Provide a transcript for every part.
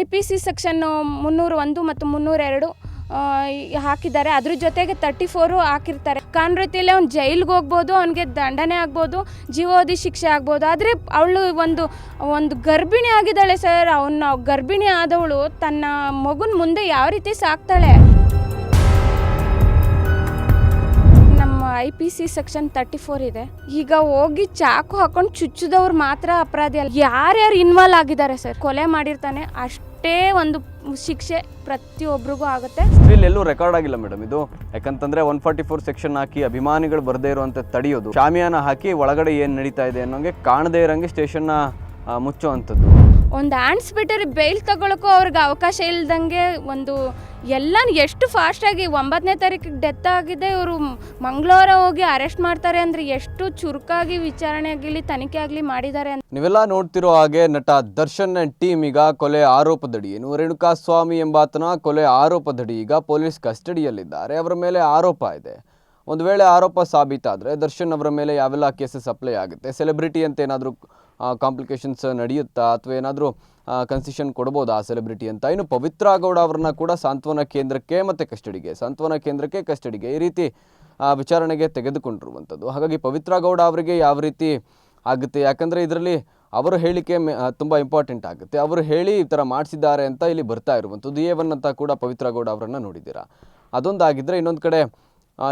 I P C section ಮುನ್ನೂರು ಒಂದು ಮತ್ತು ಮುನ್ನೂರೆರಡು ಹಾಕಿದ್ದಾರೆ. ಅದ್ರ ಜೊತೆಗೆ ತರ್ಟಿ ಫೋರು ಹಾಕಿರ್ತಾರೆ. ಕಾನ್ ರೀತಿಯಲ್ಲಿ ಅವ್ನು ಜೈಲಿಗೆ ಹೋಗ್ಬೋದು, ಅವನಿಗೆ ದಂಡನೆ ಆಗ್ಬೋದು ಜೀವೋಧಿ ಶಿಕ್ಷೆ ಆಗ್ಬೋದು. ಆದರೆ ಅವಳು ಒಂದು ಒಂದು ಗರ್ಭಿಣಿ ಆಗಿದ್ದಾಳೆ ಸರ್. ಅವನ್ನ ಗರ್ಭಿಣಿ ಆದವಳು ತನ್ನ ಮಗುನ ಮುಂದೆ ಯಾವ ರೀತಿ ಸಾಕ್ತಾಳೆ? I P C section thirty four ಇದೆ. ಈಗ ಹೋಗಿ ಚಾಕು ಹಾಕೊಂಡು ಚುಚ್ಚಿದವ್ರು ಮಾತ್ರ ಅಪರಾಧಿ ಅಲ್ಲ. ಯಾರ್ಯಾರು ಇನ್ವಾಲ್ವ್ ಆಗಿದ್ದಾರೆ ಸರ್ ಕೊಲೆ ಮಾಡಿರ್ತಾನೆ, ಅಷ್ಟೇ ಒಂದು ಶಿಕ್ಷೆ ಪ್ರತಿಯೊಬ್ಬರಿಗೂ ಆಗುತ್ತೆ. ಸ್ಟಿಲ್ ಎಲ್ಲೂ ರೆಕಾರ್ಡ್ ಆಗಿಲ್ಲ ಮೇಡಮ್ ಇದು. ಯಾಕಂತಂದ್ರೆ ಒನ್ ಫಾರ್ಟಿ ಫೋರ್ ಸೆಕ್ಷನ್ ಹಾಕಿ ಅಭಿಮಾನಿಗಳು ಬರದೇ ಇರುವಂತ ತಡೆಯೋದು. ಶಾಮಿಯಾನ ಹಾಕಿ ಒಳಗಡೆ ಏನು ನಡೀತಾ ಇದೆ ಅನ್ನೋಂಗೆ ಕಾಣದೇ ಇರೋಂಗೆ ಸ್ಟೇಷನ್ನ ಮುಚ್ಚುವಂಥದ್ದು ಒಂದು ಆನ್ಸ್ಬಿಟ್ಟರೆ ಬೇಲ್ ತಗೊಳಕ್ಕೂ ಅವ್ರಿಗೆ ಅವಕಾಶ ಇಲ್ದಂಗೆ ಒಂದು ಎಲ್ಲ ಎಷ್ಟು ಫಾಸ್ಟಾಗಿ ಒಂಬತ್ತನೇ ತಾರೀಕಿಗೆ ಡೆತ್ ಆಗಿದೆ, ಇವರು ಮಂಗಳವಾರ ಹೋಗಿ ಅರೆಸ್ಟ್ ಮಾಡ್ತಾರೆ ಅಂದರೆ ಎಷ್ಟು ಚುರುಕಾಗಿ ವಿಚಾರಣೆ ಆಗಲಿ, ತನಿಖೆ ಆಗಲಿ ಮಾಡಿದ್ದಾರೆ ಅಂತ. ನೀವೆಲ್ಲ ನೋಡ್ತಿರೋ ಹಾಗೆ ನಟ ದರ್ಶನ್ ಟೀಮ್ ಈಗ ಕೊಲೆ ಆರೋಪದಡಿ. ಏನು ರೇಣುಕಾ ಸ್ವಾಮಿ ಎಂಬಾತನ ಕೊಲೆ ಆರೋಪದಡಿ ಈಗ ಪೊಲೀಸ್ ಕಸ್ಟಡಿಯಲ್ಲಿದ್ದಾರೆ. ಅವರ ಮೇಲೆ ಆರೋಪ ಇದೆ. ಒಂದು ವೇಳೆ ಆರೋಪ ಸಾಬೀತಾದರೆ ದರ್ಶನ್ ಅವರ ಮೇಲೆ ಯಾವೆಲ್ಲ ಕೇಸಸ್ ಅಪ್ಲೈ ಆಗುತ್ತೆ? ಸೆಲೆಬ್ರಿಟಿ ಅಂತ ಏನಾದರೂ ಕಾಂಪ್ಲಿಕೇಶನ್ಸ್ ನಡೆಯುತ್ತಾ ಅಥವಾ ಏನಾದರೂ ಕನ್ಸಿಷನ್ ಕೊಡ್ಬೋದು ಆ ಸೆಲೆಬ್ರಿಟಿ ಅಂತ? ಇನ್ನು ಪವಿತ್ರ ಗೌಡ ಅವರನ್ನ ಕೂಡ ಸಾಂತ್ವನ ಕೇಂದ್ರಕ್ಕೆ ಮತ್ತು ಕಸ್ಟಡಿಗೆ, ಸಾಂತ್ವನ ಕೇಂದ್ರಕ್ಕೆ ಕಸ್ಟಡಿಗೆ ಈ ರೀತಿ ವಿಚಾರಣೆಗೆ ತೆಗೆದುಕೊಂಡಿರುವಂಥದ್ದು. ಹಾಗಾಗಿ ಪವಿತ್ರ ಗೌಡ ಅವರಿಗೆ ಯಾವ ರೀತಿ ಆಗುತ್ತೆ? ಯಾಕಂದರೆ ಇದರಲ್ಲಿ ಅವರ ಹೇಳಿಕೆ ತುಂಬ ಇಂಪಾರ್ಟೆಂಟ್ ಆಗುತ್ತೆ. ಅವರು ಹೇಳಿ ಈ ಥರ ಮಾಡಿಸಿದ್ದಾರೆ ಅಂತ ಇಲ್ಲಿ ಬರ್ತಾ ಇರುವಂಥದ್ದು. ಏವನ್ ಅಂತ ಕೂಡ ಪವಿತ್ರ ಗೌಡ ಅವರನ್ನು ನೋಡಿದ್ದೀರಾ? ಅದೊಂದಾಗಿದ್ದರೆ ಇನ್ನೊಂದು ಕಡೆ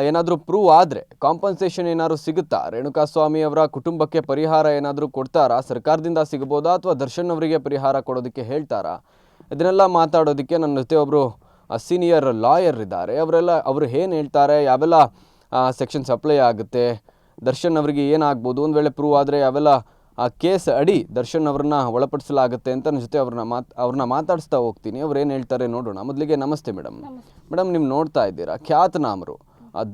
ಏನಾದರೂ ಪ್ರೂವ್ ಆದರೆ ಕಾಂಪನ್ಸೇಷನ್ ಏನಾದರೂ ಸಿಗುತ್ತಾ? ರೇಣುಕಾಸ್ವಾಮಿ ಅವರ ಕುಟುಂಬಕ್ಕೆ ಪರಿಹಾರ ಏನಾದರೂ ಕೊಡ್ತಾರಾ? ಸರ್ಕಾರದಿಂದ ಸಿಗ್ಬೋದಾ ಅಥವಾ ದರ್ಶನ್ ಅವರಿಗೆ ಪರಿಹಾರ ಕೊಡೋದಕ್ಕೆ ಹೇಳ್ತಾರಾ? ಇದನ್ನೆಲ್ಲ ಮಾತಾಡೋದಕ್ಕೆ ನನ್ನ ಜೊತೆ ಒಬ್ಬರು ಸೀನಿಯರ್ ಲಾಯರ್ ಇದ್ದಾರೆ. ಅವರೆಲ್ಲ ಅವರು ಏನು ಹೇಳ್ತಾರೆ? ಯಾವೆಲ್ಲ ಸೆಕ್ಷನ್ಸ್ ಅಪ್ಲೈ ಆಗುತ್ತೆ? ದರ್ಶನ್ ಅವರಿಗೆ ಏನಾಗ್ಬೋದು? ಒಂದು ವೇಳೆ ಪ್ರೂವ್ ಆದರೆ ಯಾವೆಲ್ಲ ಆ ಕೇಸ್ ಅಡಿ ದರ್ಶನ್ ಅವ್ರನ್ನ ಒಳಪಡಿಸಲಾಗುತ್ತೆ ಅಂತ ನನ್ನ ಜೊತೆ ಅವ್ರನ್ನ ಮಾತ್ ಅವ್ರನ್ನ ಮಾತಾಡಿಸ್ತಾ ಹೋಗ್ತೀನಿ. ಅವ್ರು ಏನು ಹೇಳ್ತಾರೆ ನೋಡೋಣ. ಮೊದಲಿಗೆ ನಮಸ್ತೆ ಮೇಡಮ್. ಮೇಡಮ್ ನೀವು ನೋಡ್ತಾ ಇದ್ದೀರಾ? ಖ್ಯಾತನಾಮರು.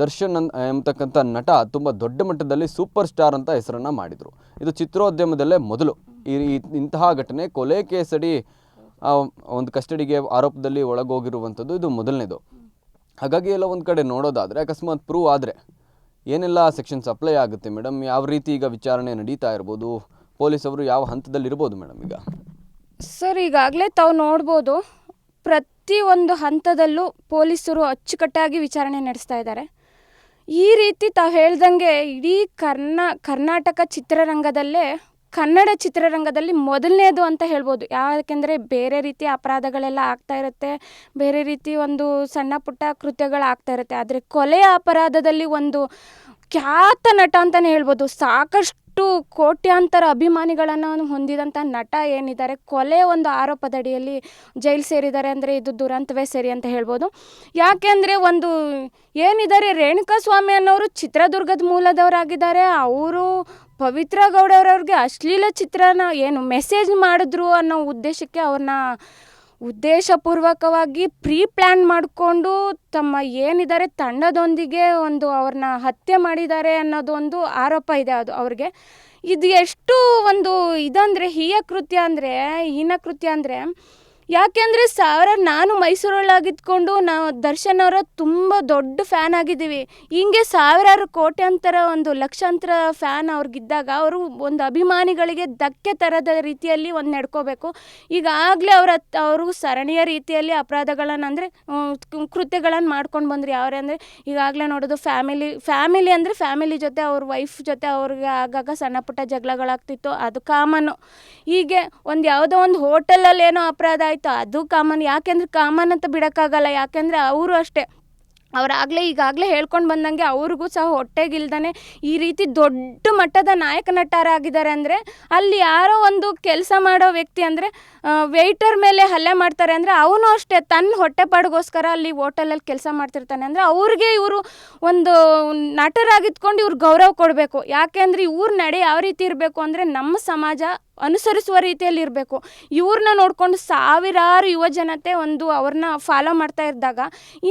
ದರ್ಶನ್ ಎಂಬತಕ್ಕಂಥ ನಟ ತುಂಬ ದೊಡ್ಡ ಮಟ್ಟದಲ್ಲಿ ಸೂಪರ್ ಸ್ಟಾರ್ ಅಂತ ಹೆಸರನ್ನು ಮಾಡಿದರು. ಇದು ಚಿತ್ರೋದ್ಯಮದಲ್ಲೇ ಮೊದಲು. ಈ ಇಂತಹ ಘಟನೆ ಕೊಲೆ ಕೇಸಡಿ ಒಂದು ಕಸ್ಟಡಿಗೆ ಆರೋಪದಲ್ಲಿ ಒಳಗೋಗಿರುವಂಥದ್ದು ಇದು ಮೊದಲನೇದು. ಹಾಗಾಗಿ ಎಲ್ಲ ಒಂದು ಕಡೆ ನೋಡೋದಾದರೆ ಅಕಸ್ಮಾತ್ ಪ್ರೂವ್ ಆದರೆ ಏನೆಲ್ಲ ಸೆಕ್ಷನ್ಸ್ ಅಪ್ಲೈ ಆಗುತ್ತೆ ಮೇಡಮ್ ಯಾವ ರೀತಿ ಈಗ ವಿಚಾರಣೆ ನಡೀತಾ ಇರ್ಬೋದು? ಪೊಲೀಸವರು ಯಾವ ಹಂತದಲ್ಲಿ ಇರ್ಬೋದು ಮೇಡಮ್ ಈಗ? ಸರ್, ಈಗಾಗಲೇ ತಾವು ನೋಡ್ಬೋದು ಪ್ರತಿ ಒಂದು ಹಂತದಲ್ಲೂ ಪೊಲೀಸರು ಅಚ್ಚುಕಟ್ಟಾಗಿ ವಿಚಾರಣೆ ನಡೆಸ್ತಾ ಇದ್ದಾರೆ. ಈ ರೀತಿ ತಾವು ಹೇಳ್ದಂಗೆ ಇಡೀ ಕರ್ನಾ, ಕರ್ನಾಟಕ ಚಿತ್ರರಂಗದಲ್ಲೇ, ಕನ್ನಡ ಚಿತ್ರರಂಗದಲ್ಲಿ ಮೊದಲನೇದು ಅಂತ ಹೇಳ್ಬೋದು. ಯಾಕೆಂದರೆ ಬೇರೆ ರೀತಿಯ ಅಪರಾಧಗಳೆಲ್ಲ ಆಗ್ತಾ ಇರುತ್ತೆ. ಬೇರೆ ರೀತಿ ಒಂದು ಸಣ್ಣ ಪುಟ್ಟ ಕೃತ್ಯಗಳು ಆಗ್ತಾ ಇರುತ್ತೆ. ಆದರೆ ಕೊಲೆಯ ಅಪರಾಧದಲ್ಲಿ ಒಂದು ಖ್ಯಾತ ನಟ ಅಂತಲೇ ಹೇಳ್ಬೋದು. ಸಾಕಷ್ಟು ಕೋಟ್ಯಾಂತರ ಅಭಿಮಾನಿಗಳನ್ನು ಹೊಂದಿದಂಥ ನಟ ಏನಿದ್ದಾರೆ, ಕೊಲೆ ಒಂದು ಆರೋಪದಡಿಯಲ್ಲಿ ಜೈಲು ಸೇರಿದ್ದಾರೆ ಅಂದರೆ ಇದು ದುರಂತವೇ ಸರಿ ಅಂತ ಹೇಳ್ಬೋದು. ಯಾಕೆಂದರೆ ಒಂದು ಏನಿದ್ದಾರೆ, ರೇಣುಕಾ ಸ್ವಾಮಿ ಅನ್ನೋರು ಚಿತ್ರದುರ್ಗದ ಮೂಲದವರಾಗಿದ್ದಾರೆ. ಅವರು ಪವಿತ್ರ ಗೌಡರವ್ರಿಗೆ ಅಶ್ಲೀಲ ಚಿತ್ರನ ಏನು ಮೆಸೇಜ್ ಮಾಡಿದ್ರು ಅನ್ನೋ ಉದ್ದೇಶಕ್ಕೆ ಅವ್ರನ್ನ ಉದ್ದೇಶಪೂರ್ವಕವಾಗಿ ಪ್ರೀ ಪ್ಲ್ಯಾನ್ ಮಾಡಿಕೊಂಡು ತಮ್ಮ ಏನಿದ್ದಾರೆ ತಂಡದೊಂದಿಗೆ ಒಂದು ಅವ್ರನ್ನ ಹತ್ಯೆ ಮಾಡಿದ್ದಾರೆ ಅನ್ನೋದೊಂದು ಆರೋಪ ಇದೆ ಅದು ಅವ್ರಿಗೆ. ಇದು ಎಷ್ಟು ಒಂದು ಇದಂದರೆ ಹೀಯ ಕೃತ್ಯ ಅಂದರೆ ಹೀನ ಕೃತ್ಯ ಅಂದರೆ ಯಾಕೆಂದರೆ ಸಾವಿರ ನಾನು ಮೈಸೂರೊಳಗಿದ್ಕೊಂಡು ನಾವು ದರ್ಶನ್ ಅವರ ತುಂಬ ದೊಡ್ಡ ಫ್ಯಾನ್ ಆಗಿದ್ದೀವಿ. ಹಿಂಗೆ ಸಾವಿರಾರು ಕೋಟ್ಯಾಂತರ ಒಂದು ಲಕ್ಷಾಂತರ ಫ್ಯಾನ್ ಅವ್ರಿಗಿದ್ದಾಗ ಅವರು ಒಂದು ಅಭಿಮಾನಿಗಳಿಗೆ ಧಕ್ಕೆ ತರದ ರೀತಿಯಲ್ಲಿ ಒಂದು ನಡ್ಕೋಬೇಕು. ಈಗಾಗಲೇ ಅವರ ಅವರು ಸರಣಿಯ ರೀತಿಯಲ್ಲಿ ಅಪರಾಧಗಳನ್ನು ಅಂದರೆ ಕೃತ್ಯಗಳನ್ನು ಮಾಡ್ಕೊಂಡು ಬಂದ್ರಿ ಯಾವ್ರೆ ಅಂದರೆ, ಈಗಾಗಲೇ ನೋಡೋದು ಫ್ಯಾಮಿಲಿ ಫ್ಯಾಮಿಲಿ ಅಂದರೆ ಫ್ಯಾಮಿಲಿ ಜೊತೆ ಅವ್ರ ವೈಫ್ ಜೊತೆ ಅವ್ರಿಗೆ ಆಗಾಗ ಸಣ್ಣ ಪುಟ್ಟ ಜಗಳಗಳಾಗ್ತಿತ್ತು, ಅದು ಕಾಮನ್ನು ಹೀಗೆ ಒಂದು ಯಾವುದೋ ಒಂದು ಹೋಟೆಲಲ್ಲಿ ಏನೋ ಅಪರಾಧ ಆಯಿತು. ಅದು ಕಾಮನ್, ಯಾಕೆಂದ್ರೆ ಕಾಮನ್ ಅಂತ ಬಿಡೋಕ್ಕಾಗಲ್ಲ, ಯಾಕೆಂದರೆ ಅವರು ಅಷ್ಟೇ. ಅವರಾಗಲೇ ಈಗಾಗಲೇ ಹೇಳ್ಕೊಂಡು ಬಂದಂಗೆ ಅವ್ರಿಗೂ ಸಹ ಹೊಟ್ಟೆಗಿಲ್ದಾನೆ ಈ ರೀತಿ ದೊಡ್ಡ ಮಟ್ಟದ ನಾಯಕ ನಟರಾಗಿದ್ದಾರೆ ಅಂದರೆ ಅಲ್ಲಿ ಯಾರೋ ಒಂದು ಕೆಲಸ ಮಾಡೋ ವ್ಯಕ್ತಿ ಅಂದರೆ ವೆಯ್ಟರ್ ಮೇಲೆ ಹಲ್ಲೆ ಮಾಡ್ತಾರೆ ಅಂದರೆ ಅವನು ಅಷ್ಟೇ ತನ್ನ ಹೊಟ್ಟೆಪಾಡಿಗೋಸ್ಕರ ಅಲ್ಲಿ ಹೋಟೆಲಲ್ಲಿ ಕೆಲಸ ಮಾಡ್ತಿರ್ತಾನೆ ಅಂದರೆ ಅವ್ರಿಗೆ ಇವರು ಒಂದು ನಟರಾಗಿದ್ಕೊಂಡು ಇವ್ರು ಗೌರವ ಕೊಡಬೇಕು. ಯಾಕೆಂದರೆ ಇವ್ರ ನಡೆ ಯಾವ ರೀತಿ ಇರಬೇಕು ಅಂದರೆ ನಮ್ಮ ಸಮಾಜ ಅನುಸರಿಸುವ ರೀತಿಯಲ್ಲಿ ಇರಬೇಕು ಇವ್ರನ್ನ ನೋಡಿಕೊಂಡು ಸಾವಿರಾರು ಯುವ ಜನತೆ ಒಂದು ಅವ್ರನ್ನ ಫಾಲೋ ಮಾಡ್ತಾ ಇದ್ದಾಗ,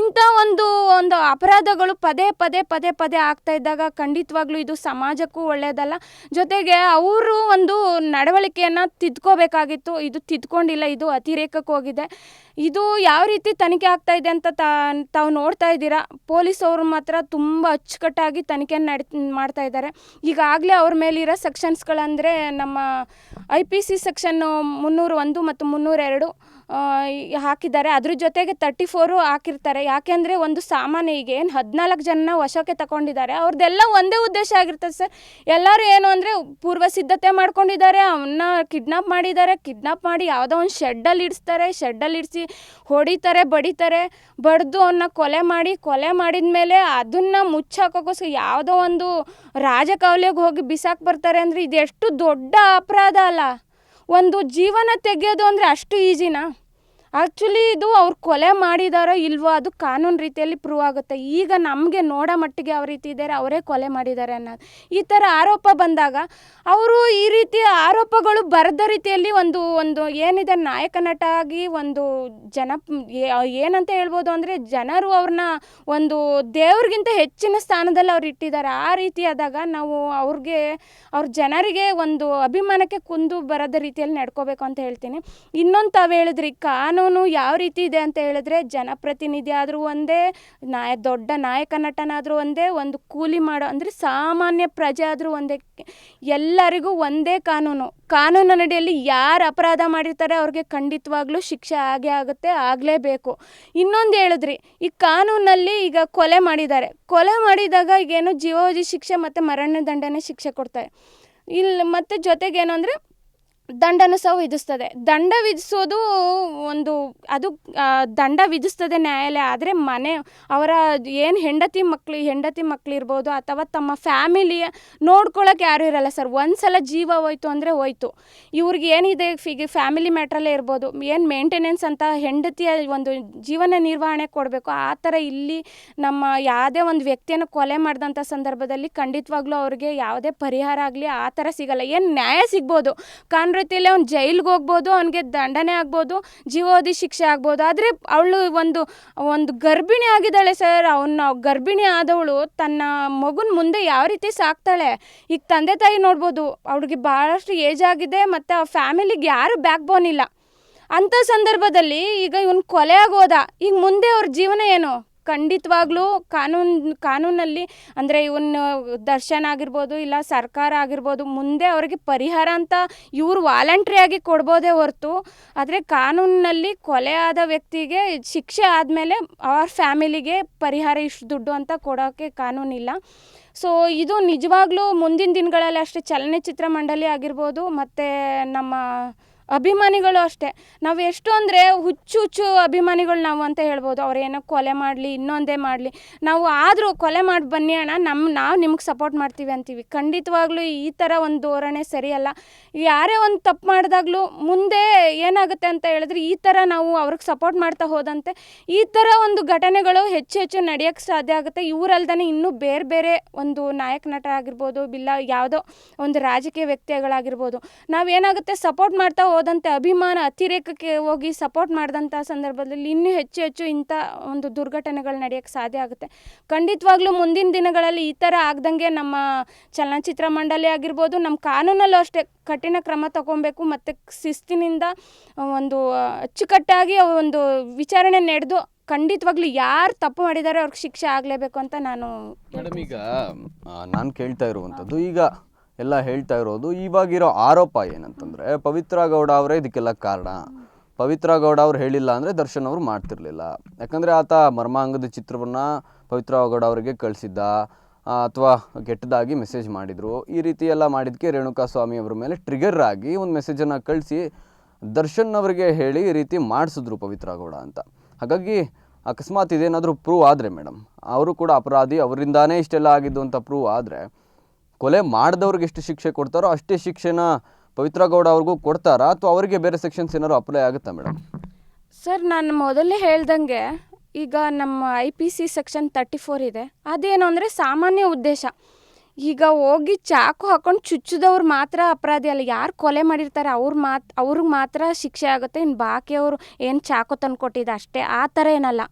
ಇಂಥ ಒಂದು ಒಂದು ಅಪರಾಧಗಳು ಪದೇ ಪದೇ ಪದೇ ಪದೇ ಆಗ್ತಾ ಇದ್ದಾಗ ಖಂಡಿತವಾಗ್ಲೂ ಇದು ಸಮಾಜಕ್ಕೂ ಒಳ್ಳೆಯದಲ್ಲ ಜೊತೆಗೆ ಅವರು ಒಂದು ನಡವಳಿಕೆಯನ್ನು ತಿದ್ಕೋಬೇಕಾಗಿತ್ತು. ಇದು ತಿದ್ಕೊಂಡಿಲ್ಲ, ಇದು ಅತಿರೇಕಕ್ಕೆ ಹೋಗಿದೆ. ಇದು ಯಾವ ರೀತಿ ತನಿಖೆ ಆಗ್ತಾ ಇದೆ ಅಂತ ತಾವು ನೋಡ್ತಾ ಇದ್ದೀರಾ? ಪೊಲೀಸ್ ಅವರು ಮಾತ್ರ ತುಂಬ ಅಚ್ಚುಕಟ್ಟಾಗಿ ತನಿಖೆ ನಡೆ ಮಾಡ್ತಾ ಇದ್ದಾರೆ. ಈಗಾಗಲೇ ಅವ್ರ ಮೇಲಿರೋ ಸೆಕ್ಷನ್ಸ್ಗಳಂದರೆ ನಮ್ಮ ಐ ಪಿ ಸಿ ಸೆಕ್ಷನ್ನು ಮುನ್ನೂರು ಒಂದು ಮತ್ತು ಮುನ್ನೂರ ಎರಡು ಹಾಕಿದ್ದಾರೆ. ಅದ್ರ ಜೊತೆಗೆ ತರ್ಟಿ ಫೋರು ಹಾಕಿರ್ತಾರೆ. ಯಾಕೆಂದರೆ ಒಂದು ಸಾಮಾನ್ಯ ಏನು ಹದಿನಾಲ್ಕು ಜನ ವಶಕ್ಕೆ ತಗೊಂಡಿದ್ದಾರೆ ಅವ್ರದ್ದೆಲ್ಲ ಒಂದೇ ಉದ್ದೇಶ ಆಗಿರ್ತದೆ ಸರ್. ಎಲ್ಲರೂ ಏನು ಅಂದರೆ ಪೂರ್ವ ಸಿದ್ಧತೆ ಮಾಡ್ಕೊಂಡಿದ್ದಾರೆ. ಅವನ್ನ ಕಿಡ್ನಾಪ್ ಮಾಡಿದ್ದಾರೆ. ಕಿಡ್ನಾಪ್ ಮಾಡಿ ಯಾವುದೋ ಒಂದು ಶೆಡ್ಡಲ್ಲಿ ಇಡಿಸ್ತಾರೆ. ಶೆಡ್ಡಲ್ಲಿ ಇಡಿಸಿ ಹೊಡಿತಾರೆ, ಬಡಿತಾರೆ. ಬಡಿದು ಅವನ್ನ ಕೊಲೆ ಮಾಡಿ, ಕೊಲೆ ಮಾಡಿದ ಮೇಲೆ ಅದನ್ನು ಮುಚ್ಚಾಕೋಕ್ಕೋಸ್ಕರ ಯಾವುದೋ ಒಂದು ರಾಜಕಾವಲಿಗೆ ಹೋಗಿ ಬಿಸಾಕ್ ಬರ್ತಾರೆ ಅಂದರೆ ಇದೆಷ್ಟು ದೊಡ್ಡ ಅಪರಾಧ ಅಲ್ಲ. ಒಂದು ಜೀವನ ತೆಗೆಯೋದು ಅಂದರೆ ಅಷ್ಟು ಈಜಿನಾ ಆ್ಯಕ್ಚುಲಿ ಇದು ಅವ್ರು ಕೊಲೆ ಮಾಡಿದಾರೋ ಇಲ್ವೋ ಅದು ಕಾನೂನು ರೀತಿಯಲ್ಲಿ ಪ್ರೂವ್ ಆಗುತ್ತೆ. ಈಗ ನಮಗೆ ನೋಡೋ ಮಟ್ಟಿಗೆ ಯಾವ ರೀತಿ ಇದ್ದಾರೆ ಅವರೇ ಕೊಲೆ ಮಾಡಿದ್ದಾರೆ ಅನ್ನೋದು. ಈ ಥರ ಆರೋಪ ಬಂದಾಗ ಅವರು ಈ ರೀತಿಯ ಆರೋಪಗಳು ಬರದ ರೀತಿಯಲ್ಲಿ ಒಂದು ಒಂದು ಏನಿದೆ, ನಾಯಕ ನಟ ಆಗಿ ಒಂದು ಜನ ಏನಂತ ಹೇಳ್ಬೋದು ಅಂದರೆ ಜನರು ಅವ್ರನ್ನ ಒಂದು ದೇವ್ರಿಗಿಂತ ಹೆಚ್ಚಿನ ಸ್ಥಾನದಲ್ಲಿ ಅವ್ರು ಇಟ್ಟಿದ್ದಾರೆ. ಆ ರೀತಿಯಾದಾಗ ನಾವು ಅವ್ರಿಗೆ, ಅವ್ರ ಜನರಿಗೆ ಒಂದು ಅಭಿಮಾನಕ್ಕೆ ಕುಂದು ಬರದ ರೀತಿಯಲ್ಲಿ ನಡ್ಕೋಬೇಕು ಅಂತ ಹೇಳ್ತೀನಿ. ಇನ್ನೊಂದು ತಾವು ಹೇಳಿದ್ರಿ, ಕಾನೂನು ಯಾವ ರೀತಿ ಇದೆ ಅಂತ ಹೇಳಿದ್ರೆ ಜನಪ್ರತಿನಿಧಿ ಆದರೂ ಒಂದೇ, ನಾಯ, ದೊಡ್ಡ ನಾಯಕ ನಟನಾದರೂ ಒಂದೇ, ಒಂದು ಕೂಲಿ ಮಾಡೋ, ಅಂದರೆ ಸಾಮಾನ್ಯ ಪ್ರಜೆ ಆದರೂ ಒಂದೇ, ಎಲ್ಲರಿಗೂ ಒಂದೇ ಕಾನೂನು. ಕಾನೂನಿನಡಿಯಲ್ಲಿ ಯಾರು ಅಪರಾಧ ಮಾಡಿರ್ತಾರೆ ಅವ್ರಿಗೆ ಖಂಡಿತವಾಗ್ಲೂ ಶಿಕ್ಷೆ ಆಗೇ ಆಗುತ್ತೆ, ಆಗಲೇಬೇಕು. ಇನ್ನೊಂದು ಹೇಳಿದ್ರಿ, ಈ ಕಾನೂನಲ್ಲಿ ಈಗ ಕೊಲೆ ಮಾಡಿದ್ದಾರೆ. ಕೊಲೆ ಮಾಡಿದಾಗ ಈಗೇನು ಜೀವಾವಧಿ ಶಿಕ್ಷೆ ಮತ್ತು ಮರಣ ದಂಡನೆ ಶಿಕ್ಷೆ ಕೊಡ್ತಾರೆ. ಇಲ್ಲಿ ಮತ್ತು ಜೊತೆಗೆ ಏನು ಅಂದರೆ ದಂಡನೂ ಸಹ ವಿಧಿಸ್ತದೆ. ದಂಡ ವಿಧಿಸೋದು ಒಂದು, ಅದು ದಂಡ ವಿಧಿಸ್ತದೆ ನ್ಯಾಯಾಲಯ. ಆದರೆ ಮನೆ, ಅವರ ಏನು ಹೆಂಡತಿ ಮಕ್ಳು, ಹೆಂಡತಿ ಮಕ್ಳಿರ್ಬೋದು ಅಥವಾ ತಮ್ಮ ಫ್ಯಾಮಿಲಿಯ ನೋಡ್ಕೊಳ್ಳೋಕೆ ಯಾರು ಇರಲ್ಲ ಸರ್. ಒಂದು ಸಲ ಜೀವ ಹೋಯ್ತು ಅಂದರೆ ಹೋಯ್ತು. ಇವ್ರಿಗೆ ಏನಿದೆ ಫಿಗಿ ಫ್ಯಾಮಿಲಿ ಮ್ಯಾಟ್ರಲ್ಲೇ ಇರ್ಬೋದು. ಏನು ಮೇಂಟೆನೆನ್ಸ್ ಅಂತ ಹೆಂಡತಿಯ ಒಂದು ಜೀವನ ನಿರ್ವಹಣೆ ಕೊಡಬೇಕು. ಆ ಥರ ಇಲ್ಲಿ ನಮ್ಮ ಯಾವುದೇ ಒಂದು ವ್ಯಕ್ತಿಯನ್ನು ಕೊಲೆ ಮಾಡಿದಂಥ ಸಂದರ್ಭದಲ್ಲಿ ಖಂಡಿತವಾಗ್ಲೂ ಅವ್ರಿಗೆ ಯಾವುದೇ ಪರಿಹಾರ ಆಗಲಿ ಆ ಥರ ಸಿಗಲ್ಲ. ಏನು ನ್ಯಾಯ ಸಿಗ್ಬೋದು. ಕಾನೂನು ರೀತಿಯಲ್ಲಿ ಅವ್ನು ಜೈಲಿಗೆ ಹೋಗ್ಬೋದು, ಅವನಿಗೆ ದಂಡನೆ ಆಗ್ಬೋದು ಜೀವಾವಧಿ ಶಿಕ್ಷೆ ಆಗ್ಬೋದು. ಆದರೆ ಅವಳು ಒಂದು ಒಂದು ಗರ್ಭಿಣಿ ಆಗಿದ್ದಾಳೆ ಸರ್. ಅವನ್ನ ಗರ್ಭಿಣಿ ಆದವಳು, ತನ್ನ ಮಗುನ ಮುಂದೆ ಯಾವ ರೀತಿ ಸಾಕ್ತಾಳೆ? ಈಗ ತಂದೆ ತಾಯಿ ನೋಡ್ಬೋದು, ಅವಳಿಗೆ ಭಾಳಷ್ಟು ಏಜ್ ಆಗಿದೆ ಮತ್ತು ಆ ಫ್ಯಾಮಿಲಿಗೆ ಯಾರು ಬ್ಯಾಕ್ ಬೋನ್ ಇಲ್ಲ. ಅಂಥ ಸಂದರ್ಭದಲ್ಲಿ ಈಗ ಇವನು ಕೊಲೆ ಆಗೋದ? ಈಗ ಮುಂದೆ ಅವ್ರ ಜೀವನ ಏನು? ಖಂಡಿತವಾಗ್ಲೂ ಕಾನೂನ್, ಕಾನೂನಲ್ಲಿ ಅಂದರೆ ಇವನ್ ದರ್ಶನ್ ಆಗಿರ್ಬೋದು ಇಲ್ಲ ಸರ್ಕಾರ ಆಗಿರ್ಬೋದು ಮುಂದೆ ಅವರಿಗೆ ಪರಿಹಾರ ಅಂತ ಇವರು ವಾಲಂಟ್ರಿಯಾಗಿ ಕೊಡ್ಬೋದೇ ಹೊರತು. ಆದರೆ ಕಾನೂನಿನಲ್ಲಿ ಕೊಲೆ ಆದ ವ್ಯಕ್ತಿಗೆ ಶಿಕ್ಷೆ ಆದಮೇಲೆ ಅವ್ರ ಫ್ಯಾಮಿಲಿಗೆ ಪರಿಹಾರ ಇಷ್ಟು ದುಡ್ಡು ಅಂತ ಕೊಡೋಕ್ಕೆ ಕಾನೂನಿಲ್ಲ ಸೊ ಇದು ನಿಜವಾಗ್ಲೂ ಮುಂದಿನ ದಿನಗಳಲ್ಲಿ ಅಷ್ಟೇ ಚಲನಚಿತ್ರ ಮಂಡಳಿ ಆಗಿರ್ಬೋದು ಮತ್ತು ನಮ್ಮ ಅಭಿಮಾನಿಗಳು ಅಷ್ಟೇ. ನಾವು ಎಷ್ಟು ಅಂದರೆ ಹುಚ್ಚು ಹುಚ್ಚು ಅಭಿಮಾನಿಗಳು ನಾವು ಅಂತ ಹೇಳ್ಬೋದು. ಅವ್ರು ಏನೋ ಕೊಲೆ ಮಾಡಲಿ, ಇನ್ನೊಂದೇ ಮಾಡಲಿ. ನಾವು ಆದರೂ ಕೊಲೆ ಮಾಡಿ ಬನ್ನಿ ಅಣ್ಣ ನಮ್ಮ ನಾವು ನಿಮ್ಗೆ ಸಪೋರ್ಟ್ ಮಾಡ್ತೀವಿ ಅಂತೀವಿ. ಖಂಡಿತವಾಗ್ಲೂ ಈ ಥರ ಒಂದು ಧೋರಣೆ ಸರಿಯಲ್ಲ. ಯಾರೇ ಒಂದು ತಪ್ಪು ಮಾಡಿದಾಗ್ಲೂ ಮುಂದೆ ಏನಾಗುತ್ತೆ ಅಂತ ಹೇಳಿದ್ರೆ ಈ ಥರ ನಾವು ಅವ್ರಿಗೆ ಸಪೋರ್ಟ್ ಮಾಡ್ತಾ ಹೋದಂತೆ, ಈ ಥರ ಒಂದು ಘಟನೆಗಳು ಹೆಚ್ಚು ಹೆಚ್ಚು ನಡೆಯೋಕ್ಕೆ ಸಾಧ್ಯ ಆಗುತ್ತೆ. ಇವರಲ್ದೇ ಇನ್ನೂ ಬೇರೆ ಬೇರೆ ಒಂದು ನಾಯಕ ನಟ ಆಗಿರ್ಬೋದು ಇಲ್ಲ ಯಾವುದೋ ಒಂದು ರಾಜಕೀಯ ವ್ಯಕ್ತಿಗಳಾಗಿರ್ಬೋದು. ನಾವೇನಾಗುತ್ತೆ ಸಪೋರ್ಟ್ ಮಾಡ್ತಾ ಹೋದಂತೆ ಅಭಿಮಾನ ಅತಿರೇಕಕ್ಕೆ ಹೋಗಿ ಸಪೋರ್ಟ್ ಮಾಡಿದಂಥ ಸಂದರ್ಭದಲ್ಲಿ ಇನ್ನೂ ಹೆಚ್ಚು ಹೆಚ್ಚು ಇಂಥ ಒಂದು ದುರ್ಘಟನೆಗಳು ನಡೆಯೋಕ್ಕೆ ಸಾಧ್ಯ ಆಗುತ್ತೆ. ಖಂಡಿತವಾಗ್ಲೂ ಮುಂದಿನ ದಿನಗಳಲ್ಲಿ ಈ ಥರ ಆಗ್ದಂಗೆ ನಮ್ಮ ಚಲನಚಿತ್ರ ಮಂಡಳಿ ಆಗಿರ್ಬೋದು, ನಮ್ಮ ಕಾನೂನಲ್ಲೂ ಅಷ್ಟೇ ಕಠಿಣ ಕ್ರಮ ತಗೊಬೇಕು ಮತ್ತು ಶಿಸ್ತಿನಿಂದ ಒಂದು ಅಚ್ಚುಕಟ್ಟಾಗಿ ಒಂದು ವಿಚಾರಣೆ ನಡೆದು ಖಂಡಿತವಾಗ್ಲೂ ಯಾರು ತಪ್ಪು ಮಾಡಿದ್ದಾರೆ ಅವ್ರಿಗೆ ಶಿಕ್ಷೆ ಆಗಲೇಬೇಕು ಅಂತ ನಾನು ಮೇಡಮ್, ಈಗ ನಾನು ಕೇಳ್ತಾ ಇರುವಂಥದ್ದು. ಈಗ ಎಲ್ಲ ಹೇಳ್ತಾ ಇರೋದು. ಇವಾಗಿರೋ ಆರೋಪ ಏನಂತಂದರೆ, ಪವಿತ್ರ ಗೌಡ ಅವರೇ ಇದಕ್ಕೆಲ್ಲ ಕಾರಣ. ಪವಿತ್ರ ಗೌಡ ಅವ್ರು ಹೇಳಿಲ್ಲ ಅಂದರೆ ದರ್ಶನ್ ಅವರು ಮಾಡ್ತಿರ್ಲಿಲ್ಲ. ಯಾಕಂದರೆ ಆತ ಮರ್ಮಾಂಗದ ಚಿತ್ರವನ್ನು ಪವಿತ್ರ ಗೌಡ ಅವರಿಗೆ ಕಳಿಸಿದ್ದ ಅಥವಾ ಕೆಟ್ಟದಾಗಿ ಮೆಸೇಜ್ ಮಾಡಿದರು. ಈ ರೀತಿ ಎಲ್ಲ ಮಾಡಿದ್ದಕ್ಕೆ ರೇಣುಕಾ ಸ್ವಾಮಿ ಅವರ ಮೇಲೆ ಟ್ರಿಗರ್ ಆಗಿ ಒಂದು ಮೆಸೇಜನ್ನು ಕಳಿಸಿ ದರ್ಶನ್ ಅವರಿಗೆ ಹೇಳಿ ಈ ರೀತಿ ಮಾಡಿಸಿದ್ರು ಪವಿತ್ರ ಗೌಡ ಅಂತ. ಹಾಗಾಗಿ ಅಕಸ್ಮಾತ್ ಇದೇನಾದರೂ ಪ್ರೂವ್ ಆದರೆ ಮೇಡಮ್ ಅವರು ಕೂಡ ಅಪರಾಧಿ, ಅವರಿಂದಾನೇ ಇಷ್ಟೆಲ್ಲ ಆಗಿದ್ದು ಅಂತ ಪ್ರೂವ್ ಆದರೆ ಕೊಲೆ ಮಾಡಿದವ್ರಿಗೆ ಎಷ್ಟು ಶಿಕ್ಷೆ ಕೊಡ್ತಾರೋ ಅಷ್ಟೇ ಶಿಕ್ಷೆನ ಪವಿತ್ರ ಗೌಡ ಅವ್ರಿಗೂ ಕೊಡ್ತಾರಾ? ಅಥವಾ ಅವರಿಗೆ ಬೇರೆ ಸೆಕ್ಷನ್ಸ್ ಏನಾದ್ರು ಅಪ್ಲೈ ಆಗುತ್ತಾ ಮೇಡಮ್ ಸರ್ ನಾನು ಮೊದಲೇ ಹೇಳ್ದಂಗೆ ಈಗ ನಮ್ಮ I P C section thirty four ಇದೆ. ಅದೇನು ಅಂದರೆ ಸಾಮಾನ್ಯ ಉದ್ದೇಶ. ಈಗ ಹೋಗಿ ಚಾಕು ಹಾಕೊಂಡು ಚುಚ್ಚಿದವ್ರು ಮಾತ್ರ ಅಪರಾಧಿ ಅಲ್ಲ. ಯಾರು ಕೊಲೆ ಮಾಡಿರ್ತಾರೆ ಅವ್ರು ಮಾತ್, ಅವ್ರಿಗೆ ಮಾತ್ರ ಶಿಕ್ಷೆ ಆಗುತ್ತೆ. ಇನ್ನು ಬಾಕಿಯವರು ಏನು ಚಾಕು ತಂದು ಕೊಟ್ಟಿದ್ದ ಅಷ್ಟೇ. ಆ ಥರ ಏನಲ್ಲ.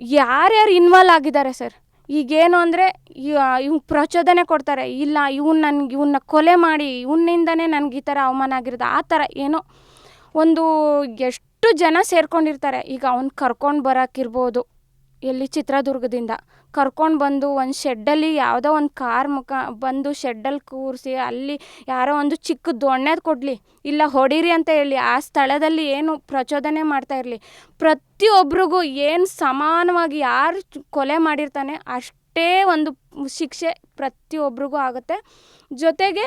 ಯಾರ್ಯಾರು ಇನ್ವಾಲ್ವ್ ಆಗಿದ್ದಾರೆ ಸರ್ ಈಗೇನು ಅಂದರೆ ಇವ್ ಪ್ರಚೋದನೆ ಕೊಡ್ತಾರೆ. ಇಲ್ಲ, ಇವ್ನು ನನ್ಗೆ ಇವನ್ನ ಕೊಲೆ ಮಾಡಿ, ಇವನಿಂದನೇ ನನಗೆ ಈ ಥರ ಅವಮಾನ ಆಗಿರೋದು, ಆ ಥರ ಏನೋ ಒಂದು ಎಷ್ಟು ಜನ ಸೇರ್ಕೊಂಡಿರ್ತಾರೆ. ಈಗ ಅವ್ನು ಕರ್ಕೊಂಡು ಬರೋಕ್ಕಿರ್ಬೋದು ಎಲ್ಲಿ ಚಿತ್ರದುರ್ಗದಿಂದ. ಕರ್ಕೊಂಡು ಬಂದು ಒಂದು ಶೆಡ್ಡಲ್ಲಿ ಯಾವುದೋ ಒಂದು ಕಾರ್ ಮುಖ ಬಂದು ಶೆಡ್ಡಲ್ಲಿ ಕೂರಿಸಿ ಅಲ್ಲಿ ಯಾರೋ ಒಂದು ಚಿಕ್ಕ ದೊಣ್ಣೆದು ಕೊಡಲಿ, ಇಲ್ಲ ಹೊಡೀರಿ ಅಂತ ಹೇಳಿ ಆ ಸ್ಥಳದಲ್ಲಿ ಏನು ಪ್ರಚೋದನೆ ಮಾಡ್ತಾ ಇರಲಿ. ಪ್ರತಿಯೊಬ್ಬರಿಗೂ ಏನು ಸಮಾನವಾಗಿ ಯಾರು ಕೊಲೆ ಮಾಡಿರ್ತಾನೆ ಅಷ್ಟೇ ಒಂದು ಶಿಕ್ಷೆ ಪ್ರತಿಯೊಬ್ಬರಿಗೂ ಆಗುತ್ತೆ. ಜೊತೆಗೆ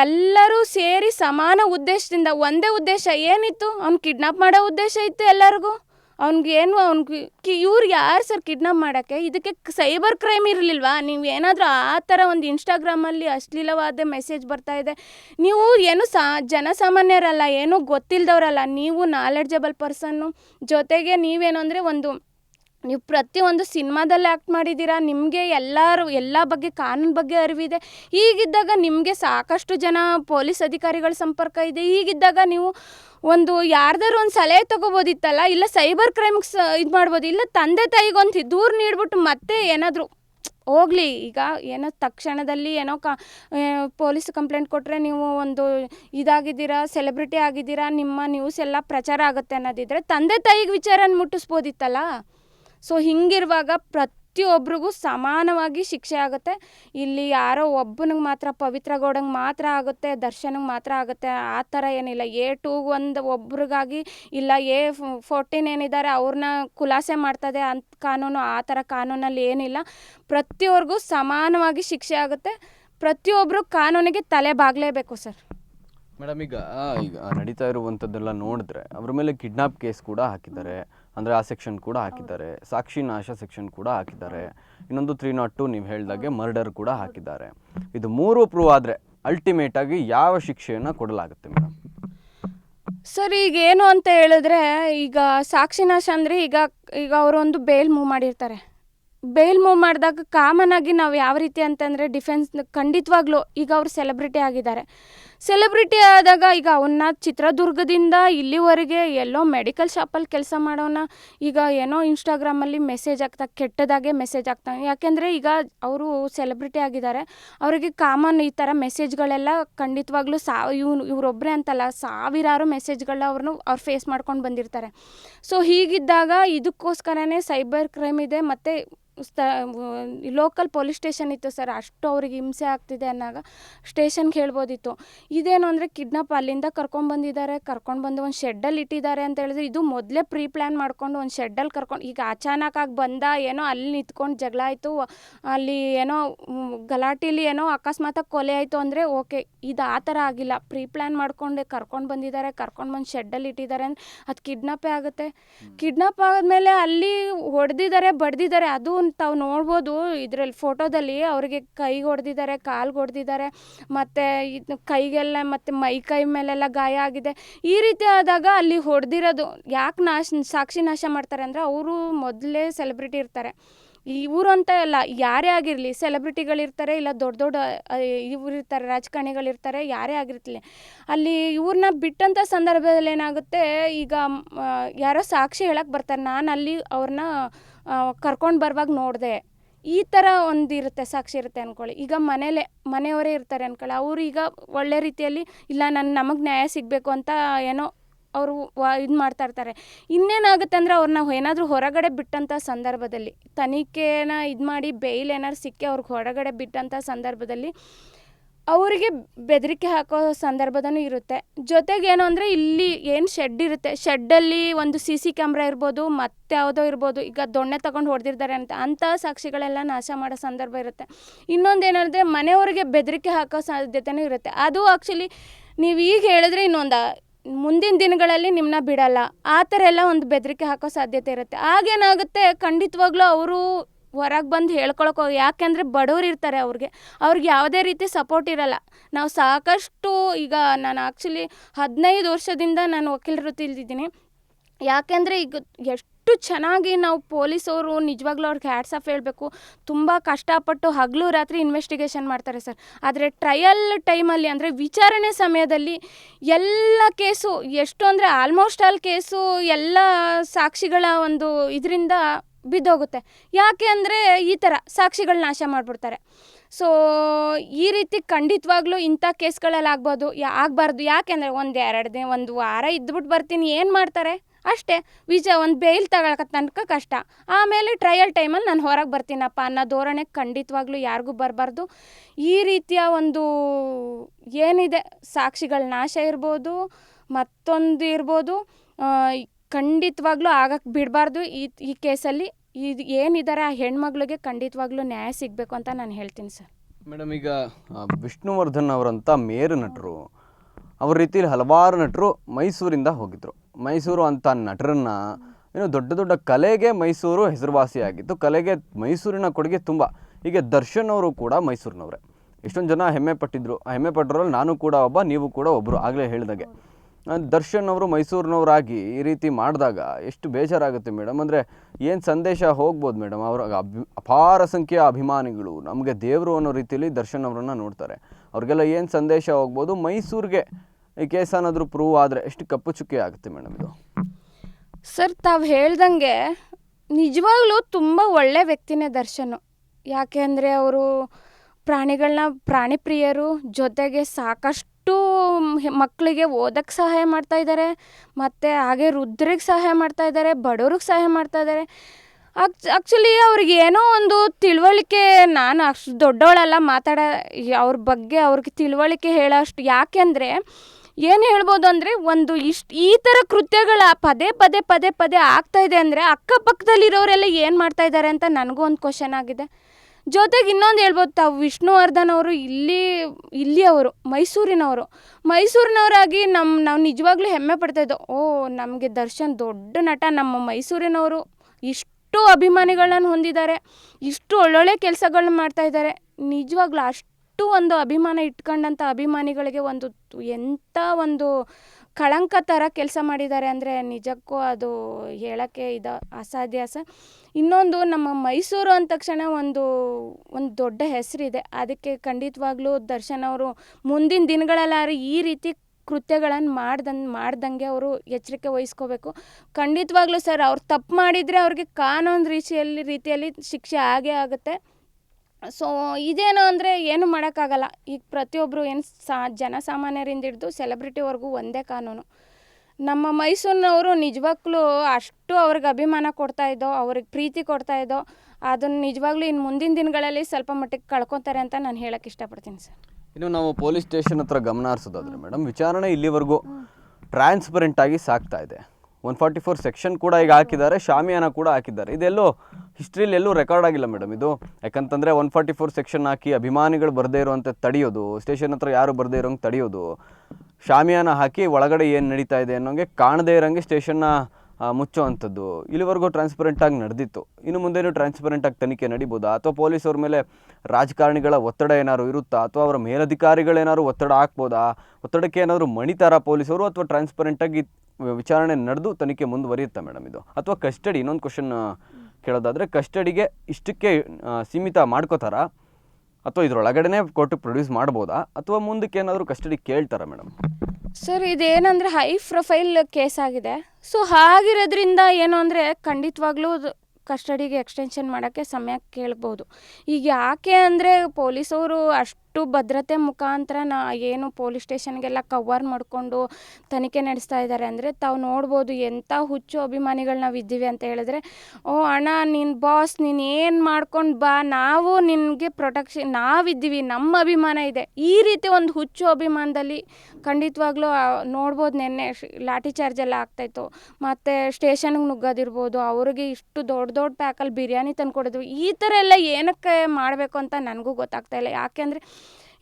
ಎಲ್ಲರೂ ಸೇರಿ ಸಮಾನ ಉದ್ದೇಶದಿಂದ, ಒಂದೇ ಉದ್ದೇಶ ಏನಿತ್ತು? ಅವ್ನು ಕಿಡ್ನಾಪ್ ಮಾಡೋ ಉದ್ದೇಶ ಇತ್ತು ಎಲ್ಲರಿಗೂ. ಅವ್ನಿಗೆ ಏನು ಅವ್ನಿಗೆ ಕಿ, ಇವ್ರು ಯಾರು ಸರ್ ಕಿಡ್ನಾಪ್ ಮಾಡೋಕ್ಕೆ? ಇದಕ್ಕೆ ಸೈಬರ್ ಕ್ರೈಮ್ ಇರಲಿಲ್ವಾ? ನೀವು ಏನಾದರೂ ಆ ಥರ ಒಂದು ಇನ್ಸ್ಟಾಗ್ರಾಮಲ್ಲಿ ಅಶ್ಲೀಲವಾದ ಮೆಸೇಜ್ ಬರ್ತಾ ಇದೆ. ನೀವು ಏನು ಸಾ, ಜನಸಾಮಾನ್ಯರಲ್ಲ, ಏನೂ ಗೊತ್ತಿಲ್ಲದವ್ರಲ್ಲ ನೀವು ನಾಲೆಡ್ಜಬಲ್ ಪರ್ಸನ್ನು ಜೊತೆಗೆ ನೀವೇನು ಅಂದರೆ ಒಂದು ನೀವು ಪ್ರತಿಯೊಂದು ಸಿನಿಮಾದಲ್ಲಿ ಆ್ಯಕ್ಟ್ ಮಾಡಿದ್ದೀರಾ? ನಿಮಗೆ ಎಲ್ಲರೂ, ಎಲ್ಲ ಬಗ್ಗೆ, ಕಾನೂನು ಬಗ್ಗೆ ಅರಿವಿದೆ. ಹೀಗಿದ್ದಾಗ ನಿಮಗೆ ಸಾಕಷ್ಟು ಜನ ಪೊಲೀಸ್ ಅಧಿಕಾರಿಗಳ ಸಂಪರ್ಕ ಇದೆ. ಹೀಗಿದ್ದಾಗ ನೀವು ಒಂದು ಯಾರ್ದಾರು ಒಂದು ಸಲಹೆ ತೊಗೋಬೋದಿತ್ತಲ್ಲ? ಇಲ್ಲ ಸೈಬರ್ ಕ್ರೈಮ್ಗೆ ಸ, ಇದು ಮಾಡ್ಬೋದು. ಇಲ್ಲ ತಂದೆ ತಾಯಿಗೆ ದೂರ ದೂರು ನೀಡ್ಬಿಟ್ಟು ಮತ್ತೆ ಏನಾದರೂ ಹೋಗ್ಲಿ. ಈಗ ಏನೋ ತಕ್ಷಣದಲ್ಲಿ ಏನೋ ಕ ಪೊಲೀಸ್ ಕಂಪ್ಲೇಂಟ್ ಕೊಟ್ಟರೆ ನೀವು ಒಂದು ಇದಾಗಿದ್ದೀರಾ, ಸೆಲೆಬ್ರಿಟಿ ಆಗಿದ್ದೀರಾ, ನಿಮ್ಮ ನ್ಯೂಸ್ ಎಲ್ಲ ಪ್ರಚಾರ ಆಗುತ್ತೆ ಅನ್ನೋದಿದ್ರೆ ತಂದೆ ತಾಯಿಗೆ ವಿಚಾರನ ಮುಟ್ಟಿಸ್ಬೋದಿತ್ತಲ್ಲ? ಸೊ ಹಿಂಗಿರುವಾಗ ಪ್ರತಿಯೊಬ್ಬರಿಗೂ ಸಮಾನವಾಗಿ ಶಿಕ್ಷೆ ಆಗುತ್ತೆ. ಇಲ್ಲಿ ಯಾರೋ ಒಬ್ಬನಿಗೆ ಮಾತ್ರ, ಪವಿತ್ರ ಗೌಡಂಗೆ ಮಾತ್ರ ಆಗುತ್ತೆ, ದರ್ಶನಿಗೆ ಮಾತ್ರ ಆಗುತ್ತೆ. ಆ ಥರ ಏನಿಲ್ಲ. ಎ ಟು ಒಂದು ಒಬ್ರಿಗಾಗಿ ಇಲ್ಲ ಎ ಫೋರ್ಟೀನ್ ಏನಿದ್ದಾರೆ, ಅವ್ರನ್ನ ಖುಲಾಸೆ ಮಾಡ್ತದೆ ಅಂತ ಕಾನೂನು, ಆ ಥರ ಕಾನೂನಲ್ಲಿ ಏನಿಲ್ಲ. ಪ್ರತಿಯೊರ್ಗೂ ಸಮಾನವಾಗಿ ಶಿಕ್ಷೆ ಆಗುತ್ತೆ. ಪ್ರತಿಯೊಬ್ಬರು ಕಾನೂನಿಗೆ ತಲೆ ಬಾಗಲೇಬೇಕು, ಸರ್. ಮೇಡಮ್, ಈಗ ಈಗ ನಡೀತಾ ಇರುವಂಥದ್ದೆಲ್ಲ ನೋಡಿದ್ರೆ, ಅವ್ರ ಮೇಲೆ ಕಿಡ್ನಾಪ್ ಕೇಸ್ ಕೂಡ ಹಾಕಿದ್ದಾರೆ. ಅಂದರೆ ಆ ಸೆಕ್ಷನ್ ಕೂಡ ಹಾಕಿದ್ದಾರೆ. ಸಾಕ್ಷಿ ನಾಶ ಸೆಕ್ಷನ್ ಕೂಡ ಹಾಕಿದ್ದಾರೆ. ಇನ್ನೊಂದು ತ್ರೀ ನಾಟ್ ಟು ನೀವು ಹೇಳ್ದಾಗೆ ಮರ್ಡರ್ ಕೂಡ ಹಾಕಿದ್ದಾರೆ. ಇದು ಮೂರು ಪ್ರೂವ್ ಆದರೆ ಅಲ್ಟಿಮೇಟ್ ಆಗಿ ಯಾವ ಶಿಕ್ಷೆಯನ್ನು ಕೊಡಲಾಗುತ್ತೆ ಮೇಡಮ್ ಸರ್ ಈಗ ಏನು ಅಂತ ಹೇಳಿದ್ರೆ, ಈಗ ಸಾಕ್ಷಿನಾಶ ಅಂದರೆ ಈಗ ಈಗ ಅವರೊಂದು ಬೇಲ್ ಮೂವ್ ಮಾಡಿರ್ತಾರೆ. ಬೇಲ್ ಮೂವ್ ಮಾಡಿದಾಗ ಕಾಮನ್ ಆಗಿ ನಾವು ಯಾವ ರೀತಿ ಅಂತಂದರೆ ಡಿಫೆನ್ಸ್ ಖಂಡಿತವಾಗ್ಲೂ ಈಗ ಅವರು ಸೆಲೆಬ್ರಿಟಿ ಆಗಿದ್ದಾರೆ. ಸೆಲೆಬ್ರಿಟಿ ಆದಾಗ ಈಗ ಅವನ್ನ ಚಿತ್ರದುರ್ಗದಿಂದ ಇಲ್ಲಿವರೆಗೆ ಎಲ್ಲೋ ಮೆಡಿಕಲ್ ಶಾಪಲ್ಲಿ ಕೆಲಸ ಮಾಡೋನ ಈಗ ಏನೋ ಇನ್ಸ್ಟಾಗ್ರಾಮಲ್ಲಿ ಮೆಸೇಜ್ ಆಗ್ತಾ, ಕೆಟ್ಟದಾಗೆ ಮೆಸೇಜ್ ಆಗ್ತಾ. ಯಾಕೆಂದರೆ ಈಗ ಅವರು ಸೆಲೆಬ್ರಿಟಿ ಆಗಿದ್ದಾರೆ. ಅವರಿಗೆ ಕಾಮನ್ ಈ ಥರ ಮೆಸೇಜ್ಗಳೆಲ್ಲ ಖಂಡಿತವಾಗ್ಲೂ ಸಾ, ಇವ್ನು ಇವರೊಬ್ಬರೇ ಅಂತಲ್ಲ, ಸಾವಿರಾರು ಮೆಸೇಜ್ಗಳನ್ನ ಅವ್ರನ್ನು ಅವ್ರು ಫೇಸ್ ಮಾಡ್ಕೊಂಡು ಬಂದಿರ್ತಾರೆ. ಸೊ ಹೀಗಿದ್ದಾಗ ಇದಕ್ಕೋಸ್ಕರನೇ ಸೈಬರ್ ಕ್ರೈಮ್ ಇದೆ. ಮತ್ತು ಸ್ಥ ಲೋಕಲ್ ಪೊಲೀಸ್ ಸ್ಟೇಷನ್ ಇತ್ತು ಸರ್ ಅಷ್ಟು ಅವ್ರಿಗೆ ಹಿಂಸೆ ಆಗ್ತಿದೆ ಅನ್ನಾಗ ಸ್ಟೇಷನ್ಗೆ ಹೇಳ್ಬೋದಿತ್ತು ಇದೇನು ಅಂದರೆ ಕಿಡ್ನಾಪ್ ಅಲ್ಲಿಂದ ಕರ್ಕೊಂಡು ಬಂದಿದ್ದಾರೆ ಕರ್ಕೊಂಡು ಬಂದು ಒಂದು ಶೆಡ್ಡಲ್ಲಿ ಇಟ್ಟಿದ್ದಾರೆ ಅಂತ ಹೇಳಿದ್ರೆ ಇದು ಮೊದಲೇ ಪ್ರೀ ಪ್ಲ್ಯಾನ್ ಮಾಡ್ಕೊಂಡು ಒಂದು ಶೆಡ್ಡಲ್ಲಿ ಕರ್ಕೊಂಡು ಈಗ ಅಚಾನಕ್ಕಾಗಿ ಬಂದ ಏನೋ ಅಲ್ಲಿ ನಿಂತ್ಕೊಂಡು ಜಗಳ ಆಯಿತು ಅಲ್ಲಿ ಏನೋ ಗಲಾಟೆಯಲ್ಲಿ ಗಲಾಟೆಲಿ ಏನೋ ಅಕಸ್ಮಾತಾಗಿ ಕೊಲೆ ಆಯಿತು ಅಂದರೆ ಓಕೆ ಇದು ಆ ಥರ ಆಗಿಲ್ಲ. ಪ್ರೀ ಪ್ಲ್ಯಾನ್ ಮಾಡ್ಕೊಂಡೆ ಕರ್ಕೊಂಡು ಬಂದಿದ್ದಾರೆ ಕರ್ಕೊಂಡು ಬಂದು ಶೆಡ್ಡಲ್ಲಿ ಇಟ್ಟಿದ್ದಾರೆ ಅಂದ್ರೆ ಅದು ಕಿಡ್ನಾಪೇ ಆಗುತ್ತೆ. ಕಿಡ್ನಾಪ್ ಆದಮೇಲೆ ಅಲ್ಲಿ ಹೊಡೆದಿದ್ದಾರೆ ಬಡ್ದಿದ್ದಾರೆ ಅದು ತಾವು ನೋಡ್ಬೋದು. ಇದರಲ್ಲಿ ಫೋಟೋದಲ್ಲಿ ಅವರಿಗೆ ಕೈಗೆ ಹೊಡೆದಿದ್ದಾರೆ ಕಾಲ್ಗೆ ಹೊಡೆದಿದ್ದಾರೆ ಮತ್ತು ಇದು ಕೈಗೆಲ್ಲ ಮತ್ತು ಮೈ ಕೈ ಮೇಲೆಲ್ಲ ಗಾಯ ಆಗಿದೆ. ಈ ರೀತಿ ಆದಾಗ ಅಲ್ಲಿ ಹೊಡೆದಿರೋದು ಯಾಕೆ ನಾಶ, ಸಾಕ್ಷಿ ನಾಶ ಮಾಡ್ತಾರೆ ಅಂದರೆ ಅವರು ಮೊದಲೇ ಸೆಲೆಬ್ರಿಟಿ ಇರ್ತಾರೆ. ಇವರು ಅಂತ ಅಲ್ಲ, ಯಾರೇ ಆಗಿರಲಿ ಸೆಲೆಬ್ರಿಟಿಗಳಿರ್ತಾರೆ ಇಲ್ಲ ದೊಡ್ಡ ದೊಡ್ಡ ಇವ್ರು ಇರ್ತಾರೆ ರಾಜಕಾರಣಿಗಳಿರ್ತಾರೆ ಯಾರೇ ಆಗಿರ್ತಿಲ್ಲ ಅಲ್ಲಿ ಇವ್ರನ್ನ ಬಿಟ್ಟಂಥ ಸಂದರ್ಭದಲ್ಲಿ ಏನಾಗುತ್ತೆ ಈಗ ಯಾರೋ ಸಾಕ್ಷಿ ಹೇಳಕ್ಕೆ ಬರ್ತಾರೆ. ನಾನು ಅಲ್ಲಿ ಅವ್ರನ್ನ ಕರ್ಕೊಂಡು ಬರುವಾಗ ನೋಡಿದೆ. ಈ ಥರ ಒಂದು ಇರುತ್ತೆ, ಸಾಕ್ಷಿ ಇರುತ್ತೆ ಅಂದ್ಕೊಳ್ಳಿ ಈಗ ಮನೇಲೆ, ಮನೆಯವರೇ ಇರ್ತಾರೆ ಅಂದ್ಕೊಳ್ಳಿ ಅವ್ರು ಈಗ ಒಳ್ಳೆ ರೀತಿಯಲ್ಲಿ, ಇಲ್ಲ ನನ್ನ ನಮಗೆ ನ್ಯಾಯ ಸಿಗಬೇಕು ಅಂತ ಏನೋ ಅವರು ವಾ, ಇದು ಮಾಡ್ತಾ ಇರ್ತಾರೆ. ಇನ್ನೇನಾಗುತ್ತೆ ಅಂದರೆ ಅವ್ರನ್ನ ಏನಾದರೂ ಹೊರಗಡೆ ಬಿಟ್ಟಂಥ ಸಂದರ್ಭದಲ್ಲಿ, ತನಿಖೆನ ಇದು ಮಾಡಿ, ಬೇಯ್ಲ್ ಏನಾದ್ರು ಸಿಕ್ಕಿ ಅವ್ರಿಗೆ ಹೊರಗಡೆ ಬಿಟ್ಟಂಥ ಸಂದರ್ಭದಲ್ಲಿ ಅವರಿಗೆ ಬೆದರಿಕೆ ಹಾಕೋ ಸಂದರ್ಭದೂ ಇರುತ್ತೆ. ಜೊತೆಗೆ ಏನು ಅಂದರೆ ಇಲ್ಲಿ ಏನು ಶೆಡ್ ಇರುತ್ತೆ ಶೆಡ್ಡಲ್ಲಿ ಒಂದು ಸಿ ಸಿ ಕ್ಯಾಮ್ರಾ ಇರ್ಬೋದು, ಮತ್ತೆ ಯಾವುದೋ ಇರ್ಬೋದು, ಈಗ ದೊಣ್ಣೆ ತಗೊಂಡು ಹೊಡೆದಿರ್ತಾರೆ ಅಂತ, ಅಂಥ ಸಾಕ್ಷಿಗಳೆಲ್ಲ ನಾಶ ಮಾಡೋ ಸಂದರ್ಭ ಇರುತ್ತೆ. ಇನ್ನೊಂದು ಏನಂದರೆ ಮನೆಯವರಿಗೆ ಬೆದರಿಕೆ ಹಾಕೋ ಸಾಧ್ಯತೆಯೂ ಇರುತ್ತೆ. ಅದು ಆ್ಯಕ್ಚುಲಿ ನೀವು ಈಗ ಹೇಳಿದ್ರೆ ಇನ್ನೊಂದು, ಮುಂದಿನ ದಿನಗಳಲ್ಲಿ ನಿಮ್ಮನ್ನ ಬಿಡಲ್ಲ. ಆ ಥರ ಎಲ್ಲ ಒಂದು ಬೆದರಿಕೆ ಹಾಕೋ ಸಾಧ್ಯತೆ ಇರುತ್ತೆ. ಆಗೇನಾಗುತ್ತೆ ಖಂಡಿತವಾಗ್ಲೂ ಅವರು ಹೊರಗೆ ಬಂದು ಹೇಳ್ಕೊಳಕ್ಕೆ ಹೋಗಿ, ಯಾಕೆಂದರೆ ಬಡವ್ರು ಇರ್ತಾರೆ ಅವ್ರಿಗೆ. ಅವ್ರಿಗೆ ಯಾವುದೇ ರೀತಿ ಸಪೋರ್ಟ್ ಇರಲ್ಲ. ನಾವು ಸಾಕಷ್ಟು ಈಗ ನಾನು ಆ್ಯಕ್ಚುಲಿ ಹದಿನೈದು ವರ್ಷದಿಂದ ನಾನು ವಕೀಲ ವೃತ್ತಿಲಿದ್ದೀನಿ ಯಾಕೆಂದರೆ ಈಗ ಎಷ್ಟು ಚೆನ್ನಾಗಿ ನಾವು ಪೊಲೀಸವರು ನಿಜವಾಗ್ಲೂ ಅವ್ರಿಗೆ ಹ್ಯಾಟ್ಸ್ ಆಫ್ ಹೇಳಬೇಕು. ತುಂಬ ಕಷ್ಟಪಟ್ಟು ಹಗಲು ರಾತ್ರಿ ಇನ್ವೆಸ್ಟಿಗೇಷನ್ ಮಾಡ್ತಾರೆ ಸರ್. ಆದರೆ ಟ್ರಯಲ್ ಟೈಮಲ್ಲಿ ಅಂದರೆ ವಿಚಾರಣೆ ಸಮಯದಲ್ಲಿ ಎಲ್ಲ ಕೇಸು ಎಷ್ಟು ಅಂದರೆ ಆಲ್ಮೋಸ್ಟ್ ಆಲ್ ಕೇಸು ಎಲ್ಲ ಸಾಕ್ಷಿಗಳ ಒಂದು ಇದರಿಂದ ಬಿದ್ದೋಗುತ್ತೆ. ಯಾಕೆ ಅಂದರೆ ಈ ಥರ ಸಾಕ್ಷಿಗಳು ನಾಶ ಮಾಡಿಬಿಡ್ತಾರೆ. ಸೊ ಈ ರೀತಿ ಖಂಡಿತವಾಗ್ಲೂ ಇಂಥ ಕೇಸ್ಗಳಲ್ಲಿ ಆಗ್ಬೋದು, ಯಾ, ಆಗಬಾರ್ದು. ಯಾಕೆಂದರೆ ಒಂದು ಎರಡು ದಿನ, ಒಂದು ವಾರ ಇದ್ಬಿಟ್ಟು ಬರ್ತೀನಿ, ಏನು ಮಾಡ್ತಾರೆ? ಅಷ್ಟೇ. ವಿಜ ಒಂದು ಬೇಲ್ ತಗೊಳಕ ತನಕ ಕಷ್ಟ. ಆಮೇಲೆ ಟ್ರಯಲ್ ಟೈಮಲ್ಲಿ ನಾನು ಹೊರಗೆ ಬರ್ತೀನಪ್ಪ ಅನ್ನೋ ಧೋರಣೆ ಖಂಡಿತವಾಗ್ಲೂ ಯಾರಿಗೂ ಬರಬಾರ್ದು. ಈ ರೀತಿಯ ಒಂದು ಏನಿದೆ, ಸಾಕ್ಷಿಗಳ ನಾಶ ಇರ್ಬೋದು, ಮತ್ತೊಂದು ಇರ್ಬೋದು ಖಂಡಿತವಾಗ್ಲೂ ಆಗಕ್ಕೆ ಬಿಡಬಾರ್ದು. ಈ ಈ ಕೇಸಲ್ಲಿ ಇದು ಏನಿದ್ದಾರೆ ಆ ಹೆಣ್ಮಕ್ಳಿಗೆ ಖಂಡಿತವಾಗ್ಲೂ ನ್ಯಾಯ ಸಿಗಬೇಕು ಅಂತ ನಾನು ಹೇಳ್ತೀನಿ ಸರ್. ಮೇಡಮ್, ಈಗ ವಿಷ್ಣುವರ್ಧನ್ ಅವರಂಥ ಮೇರು ನಟರು. ಅವ್ರ ರೀತಿಯಲ್ಲಿ ಹಲವಾರು ನಟರು ಮೈಸೂರಿಂದ ಹೋಗಿದ್ರು. ಮೈಸೂರು ಅಂತ ನಟರನ್ನ, ಏನು ದೊಡ್ಡ ದೊಡ್ಡ ಕಲೆಗೆ ಮೈಸೂರು ಹೆಸರುವಾಸಿಯಾಗಿತ್ತು. ಕಲೆಗೆ ಮೈಸೂರಿನ ಕೊಡುಗೆ ತುಂಬ. ಹೀಗೆ ದರ್ಶನ್ ಅವರು ಕೂಡ ಮೈಸೂರಿನವರೇ. ಎಷ್ಟೊಂದು ಜನ ಹೆಮ್ಮೆ ಪಟ್ಟಿದ್ರು. ಆ ಹೆಮ್ಮೆ ಪಟ್ಟರಲ್ಲಿ ನಾನು ಕೂಡ ಒಬ್ಬ, ನೀವು ಕೂಡ ಒಬ್ಬರು ಆಗಲೇ ಹೇಳಿದಾಗೆ. ದರ್ಶನ್ ಅವರು ಮೈಸೂರಿನವರಾಗಿ ಈ ರೀತಿ ಮಾಡಿದಾಗ ಎಷ್ಟು ಬೇಜಾರಾಗುತ್ತೆ ಮೇಡಮ್. ಅಂದರೆ ಏನು ಸಂದೇಶ ಹೋಗ್ಬೋದು ಮೇಡಮ್? ಅವ್ರ ಅಭಿ, ಅಪಾರ ಸಂಖ್ಯೆಯ ಅಭಿಮಾನಿಗಳು ನಮಗೆ ದೇವರು ಅನ್ನೋ ರೀತಿಯಲ್ಲಿ ದರ್ಶನ್ ಅವರನ್ನು ನೋಡ್ತಾರೆ. ಅವ್ರಿಗೆಲ್ಲ ಏನು ಸಂದೇಶ ಹೋಗ್ಬೋದು? ಮೈಸೂರಿಗೆ ಈ ಕೇಸ್ ಪ್ರೂವ್ ಆದರೆ ಎಷ್ಟು ಕಪ್ಪು ಚುಕ್ಕಿ ಆಗುತ್ತೆ ಮೇಡಮ್ ಇದು? ಸರ್, ತಾವು ಹೇಳ್ದಂಗೆ ನಿಜವಾಗ್ಲೂ ತುಂಬ ಒಳ್ಳೆ ವ್ಯಕ್ತಿನೇ ದರ್ಶನ್. ಯಾಕೆ ಅಂದರೆ ಅವರು ಪ್ರಾಣಿಗಳನ್ನ ಪ್ರಾಣಿ ಪ್ರಿಯರು ಜೊತೆಗೆ ಸಾಕಷ್ಟು ಮ್- ಮಕ್ಕಳಿಗೆ ಓದಕ್ಕೆ ಸಹಾಯ ಮಾಡ್ತಾ ಇದ್ದಾರೆ ಮತ್ತು ಹಾಗೆ ವೃದ್ಧರಿಗೆ ಸಹಾಯ ಮಾಡ್ತಾ ಇದ್ದಾರೆ ಬಡವ್ರಿಗೆ ಸಹಾಯ ಮಾಡ್ತಾ ಇದ್ದಾರೆ ಆಕ್ಚ್ ಆ್ಯಕ್ಚುಲಿ ಅವ್ರಿಗೆ ಏನೋ ಒಂದು ತಿಳುವಳಿಕೆ, ನಾನು ಅಷ್ಟು ದೊಡ್ಡವಳಲ್ಲ ಮಾತಾಡ, ಅವ್ರ ಬಗ್ಗೆ ಅವ್ರಿಗೆ ತಿಳುವಳಿಕೆ ಹೇಳೋ ಅಷ್ಟು ಯಾಕೆಂದರೆ ಏನು ಹೇಳ್ಬೋದು ಅಂದರೆ, ಒಂದು ಇಷ್ಟು, ಈ ಥರ ಕೃತ್ಯಗಳ ಪದೇ ಪದೇ ಪದೇ ಪದೇ ಆಗ್ತಾ ಇದೆ ಅಂದರೆ, ಅಕ್ಕಪಕ್ಕದಲ್ಲಿರೋರೆಲ್ಲ ಏನು ಮಾಡ್ತಾ ಇದ್ದಾರೆ ಅಂತ ನನಗೂ ಒಂದು ಕ್ವಶನ್ ಆಗಿದೆ. ಜೊತೆಗೆ ಇನ್ನೊಂದು ಹೇಳ್ಬೋದು, ತಾವು ವಿಷ್ಣುವರ್ಧನ್ ಅವರು ಇಲ್ಲಿ, ಇಲ್ಲಿಯವರು, ಮೈಸೂರಿನವರು. ಮೈಸೂರಿನವರಾಗಿ ನಮ್ಮ ನಾವು ನಿಜವಾಗ್ಲೂ ಹೆಮ್ಮೆ ಪಡ್ತಾಯಿದ್ದೋ ಓ, ನಮಗೆ ದರ್ಶನ್ ದೊಡ್ಡ ನಟ. ನಮ್ಮ ಮೈಸೂರಿನವರು ಇಷ್ಟು ಅಭಿಮಾನಿಗಳನ್ನ ಹೊಂದಿದ್ದಾರೆ, ಇಷ್ಟು ಒಳ್ಳೊಳ್ಳೆ ಕೆಲಸಗಳನ್ನ ಮಾಡ್ತಾ ಇದ್ದಾರೆ. ನಿಜವಾಗ್ಲೂ ಅಷ್ಟು ಒಂದು ಅಭಿಮಾನ ಇಟ್ಕೊಂಡಂಥ ಅಭಿಮಾನಿಗಳಿಗೆ ಒಂದು ಎಂಥ ಒಂದು ಕಳಂಕ ಥರ ಕೆಲಸ ಮಾಡಿದ್ದಾರೆ ಅಂದರೆ ನಿಜಕ್ಕೂ ಅದು ಹೇಳೋಕ್ಕೆ ಇದು ಅಸಾಧ್ಯ ಸರ್ ಇನ್ನೊಂದು ನಮ್ಮ ಮೈಸೂರು ಅಂದ ತಕ್ಷಣ ಒಂದು ಒಂದು ದೊಡ್ಡ ಹೆಸರಿದೆ. ಅದಕ್ಕೆ ಖಂಡಿತವಾಗ್ಲೂ ದರ್ಶನ್ ಅವರು ಮುಂದಿನ ದಿನಗಳಲ್ಲಾದ್ರೂ ಈ ರೀತಿ ಕೃತ್ಯಗಳನ್ನು ಮಾಡ್ದಂಗೆ ಮಾಡ್ದಂಗೆ ಅವರು ಎಚ್ಚರಿಕೆ ವಹಿಸ್ಕೋಬೇಕು. ಖಂಡಿತವಾಗ್ಲೂ ಸರ್, ಅವ್ರು ತಪ್ಪು ಮಾಡಿದರೆ ಅವ್ರಿಗೆ ಕಾನೂನು ರೀತಿಯಲ್ಲಿ ರೀತಿಯಲ್ಲಿ ಶಿಕ್ಷೆ ಆಗೇ ಆಗುತ್ತೆ. ಸೊ ಇದೇನು ಅಂದರೆ ಏನು ಮಾಡೋಕ್ಕಾಗಲ್ಲ. ಈಗ ಪ್ರತಿಯೊಬ್ಬರು ಏನು ಸಾ ಜನಸಾಮಾನ್ಯರಿಂದ ಹಿಡಿದು ಸೆಲೆಬ್ರಿಟಿವರೆಗೂ ಒಂದೇ ಕಾನೂನು. ನಮ್ಮ ಮೈಸೂರಿನವರು ನಿಜವಾಗ್ಲೂ ಅಷ್ಟು ಅವ್ರಿಗೆ ಅಭಿಮಾನ ಕೊಡ್ತಾ ಇದ್ದೋ ಅವ್ರಿಗೆ ಪ್ರೀತಿ ಕೊಡ್ತಾಯಿದ್ದೋ ಅದನ್ನು ನಿಜವಾಗ್ಲೂ ಇನ್ನು ಮುಂದಿನ ದಿನಗಳಲ್ಲಿ ಸ್ವಲ್ಪ ಮಟ್ಟಿಗೆ ಕಳ್ಕೊತಾರೆ ಅಂತ ನಾನು ಹೇಳಕ್ಕೆ ಇಷ್ಟಪಡ್ತೀನಿ ಸರ್. ಇನ್ನು ನಾವು ಪೊಲೀಸ್ ಸ್ಟೇಷನ್ ಹತ್ರ ಗಮನ ಹರಿಸೋದಾದ್ರೆ ಮೇಡಮ್ ವಿಚಾರಣೆ ಇಲ್ಲಿವರೆಗೂ ಟ್ರಾನ್ಸ್ಪರೆಂಟ್ ಆಗಿ ಸಾಗ್ತಾ ಇದೆ. ಒನ್ ಫಾರ್ಟಿ ಫೋರ್ ಸೆಕ್ಷನ್ ಕೂಡ ಈಗ ಹಾಕಿದ್ದಾರೆ, ಶಾಮಿಯಾನ ಕೂಡ ಹಾಕಿದ್ದಾರೆ. ಇದೆಲ್ಲೋ ಹಿಸ್ಟ್ರಿಲಿ ಎಲ್ಲೂ ರೆಕಾರ್ಡ್ ಆಗಿಲ್ಲ ಮೇಡಮ್ ಇದು. ಯಾಕಂತಂದರೆ ಒನ್ ಫಾರ್ಟಿ ಫೋರ್ ಸೆಕ್ಷನ್ ಹಾಕಿ ಅಭಿಮಾನಿಗಳು ಬರದೇ ಇರುವಂತೆ ತಡೆಯೋದು ಸ್ಟೇಷನ್ ಹತ್ರ ಯಾರು ಬರದೇ ಇರೋಂಗೆ ತಡೆಯೋದು, ಶಾಮಿಯಾನ ಹಾಕಿ ಒಳಗಡೆ ಏನು ನಡೀತಾ ಇದೆ ಅನ್ನೋಂಗೆ ಕಾಣದೇ ಇರೋಂಗೆ ಸ್ಟೇಷನ್ನ ಮುಚ್ಚೋ ಅಂಥದ್ದು ಇಲ್ಲಿವರೆಗೂ ಟ್ರಾನ್ಸ್ಪರೆಂಟಾಗಿ ನಡೆದಿತ್ತು. ಇನ್ನು ಮುಂದೇನು ಟ್ರಾನ್ಸ್ಪರೆಂಟಾಗಿ ತನಿಖೆ ನಡೀಬೋದಾ? ಅಥವಾ ಪೊಲೀಸವ್ರ ಮೇಲೆ ರಾಜಕಾರಣಿಗಳ ಒತ್ತಡ ಏನಾದ್ರು ಇರುತ್ತಾ? ಅಥವಾ ಅವರ ಮೇಲಧಿಕಾರಿಗಳೇನಾದ್ರು ಒತ್ತಡ ಹಾಕ್ಬೋದಾ? ಒತ್ತಡಕ್ಕೆ ಏನಾದರೂ ಮಣಿತಾರಾ ಪೊಲೀಸರು ಅಥವಾ ಟ್ರಾನ್ಸ್ಪರೆಂಟಾಗಿ ವಿಚಾರಣೆ ನಡೆದು ತನಿಖೆ ಮುಂದುವರಿಯುತ್ತಾ ಮೇಡಮ್ ಇದು? ಅಥವಾ ಕಸ್ಟಡಿ, ಇನ್ನೊಂದು ಕ್ವಶನ್ ಕೇಳೋದಾದರೆ ಕಸ್ಟಡಿಗೆ ಇಷ್ಟಕ್ಕೆ ಸೀಮಿತ ಮಾಡ್ಕೋತಾರಾ? ಅಥವಾ ಇದರೊಳಗಡೆನೇ ಕೊಟ್ಟು ಪ್ರೊಡ್ಯೂಸ್ ಮಾಡ್ಬೋದಾ? ಅಥವಾ ಮುಂದಕ್ಕೆ ಏನಾದರೂ ಕಸ್ಟಡಿ ಕೇಳ್ತಾರಾ ಮೇಡಮ್? ಸರ್ ಇದೇನಂದರೆ ಹೈ ಪ್ರೊಫೈಲ್ ಕೇಸ್ ಆಗಿದೆ. ಸೊ ಹಾಗಿರೋದ್ರಿಂದ ಏನು ಅಂದರೆ ಖಂಡಿತವಾಗ್ಲೂ ಕಸ್ಟಡಿಗೆ ಎಕ್ಸ್ಟೆನ್ಷನ್ ಮಾಡೋಕ್ಕೆ ಸಮಯ ಕೇಳ್ಬೋದು. ಈಗ ಯಾಕೆ ಅಂದರೆ ಪೊಲೀಸವರು ಅಷ್ಟು ಭದ್ರತೆ ಮುಖಾಂತರ ನಾ ಏನು ಪೊಲೀಸ್ ಸ್ಟೇಷನ್ಗೆಲ್ಲ ಕವರ್ ಮಾಡಿಕೊಂಡು ತನಿಖೆ ನಡೆಸ್ತಾ ಇದ್ದಾರೆ ಅಂದರೆ ತಾವು ನೋಡ್ಬೋದು ಎಂಥ ಹುಚ್ಚು ಅಭಿಮಾನಿಗಳು ನಾವು ಇದ್ದೀವಿ ಅಂತ ಹೇಳಿದ್ರೆ, ಓ ಅಣ್ಣ ನಿನ್ನ ಬಾಸ್ ನೀನು ಏನು ಮಾಡ್ಕೊಂಡು ಬಾ, ನಾವು ನಿನಗೆ ಪ್ರೊಟೆಕ್ಷನ್ ನಾವಿದ್ದೀವಿ ನಮ್ಮ ಅಭಿಮಾನ ಇದೆ. ಈ ರೀತಿ ಒಂದು ಹುಚ್ಚು ಅಭಿಮಾನದಲ್ಲಿ ಖಂಡಿತವಾಗ್ಲೂ ನೋಡ್ಬೋದು ನಿನ್ನೆ ಲಾಠಿ ಚಾರ್ಜ್ ಎಲ್ಲ ಆಗ್ತಾಯಿತ್ತು ಮತ್ತು ಸ್ಟೇಷನ್ಗೆ ನುಗ್ಗೋದಿರ್ಬೋದು, ಅವ್ರಿಗೆ ಇಷ್ಟು ದೊಡ್ಡ ದೊಡ್ಡ ಪ್ಯಾಕಲ್ಲಿ ಬಿರಿಯಾನಿ ತಂದು ಕೊಡೋದು ಈ ಥರ ಎಲ್ಲ ಏನಕ್ಕೆ ಮಾಡಬೇಕು ಅಂತ ನನಗೂ ಗೊತ್ತಾಗ್ತಾ ಇಲ್ಲ. ಯಾಕೆಂದರೆ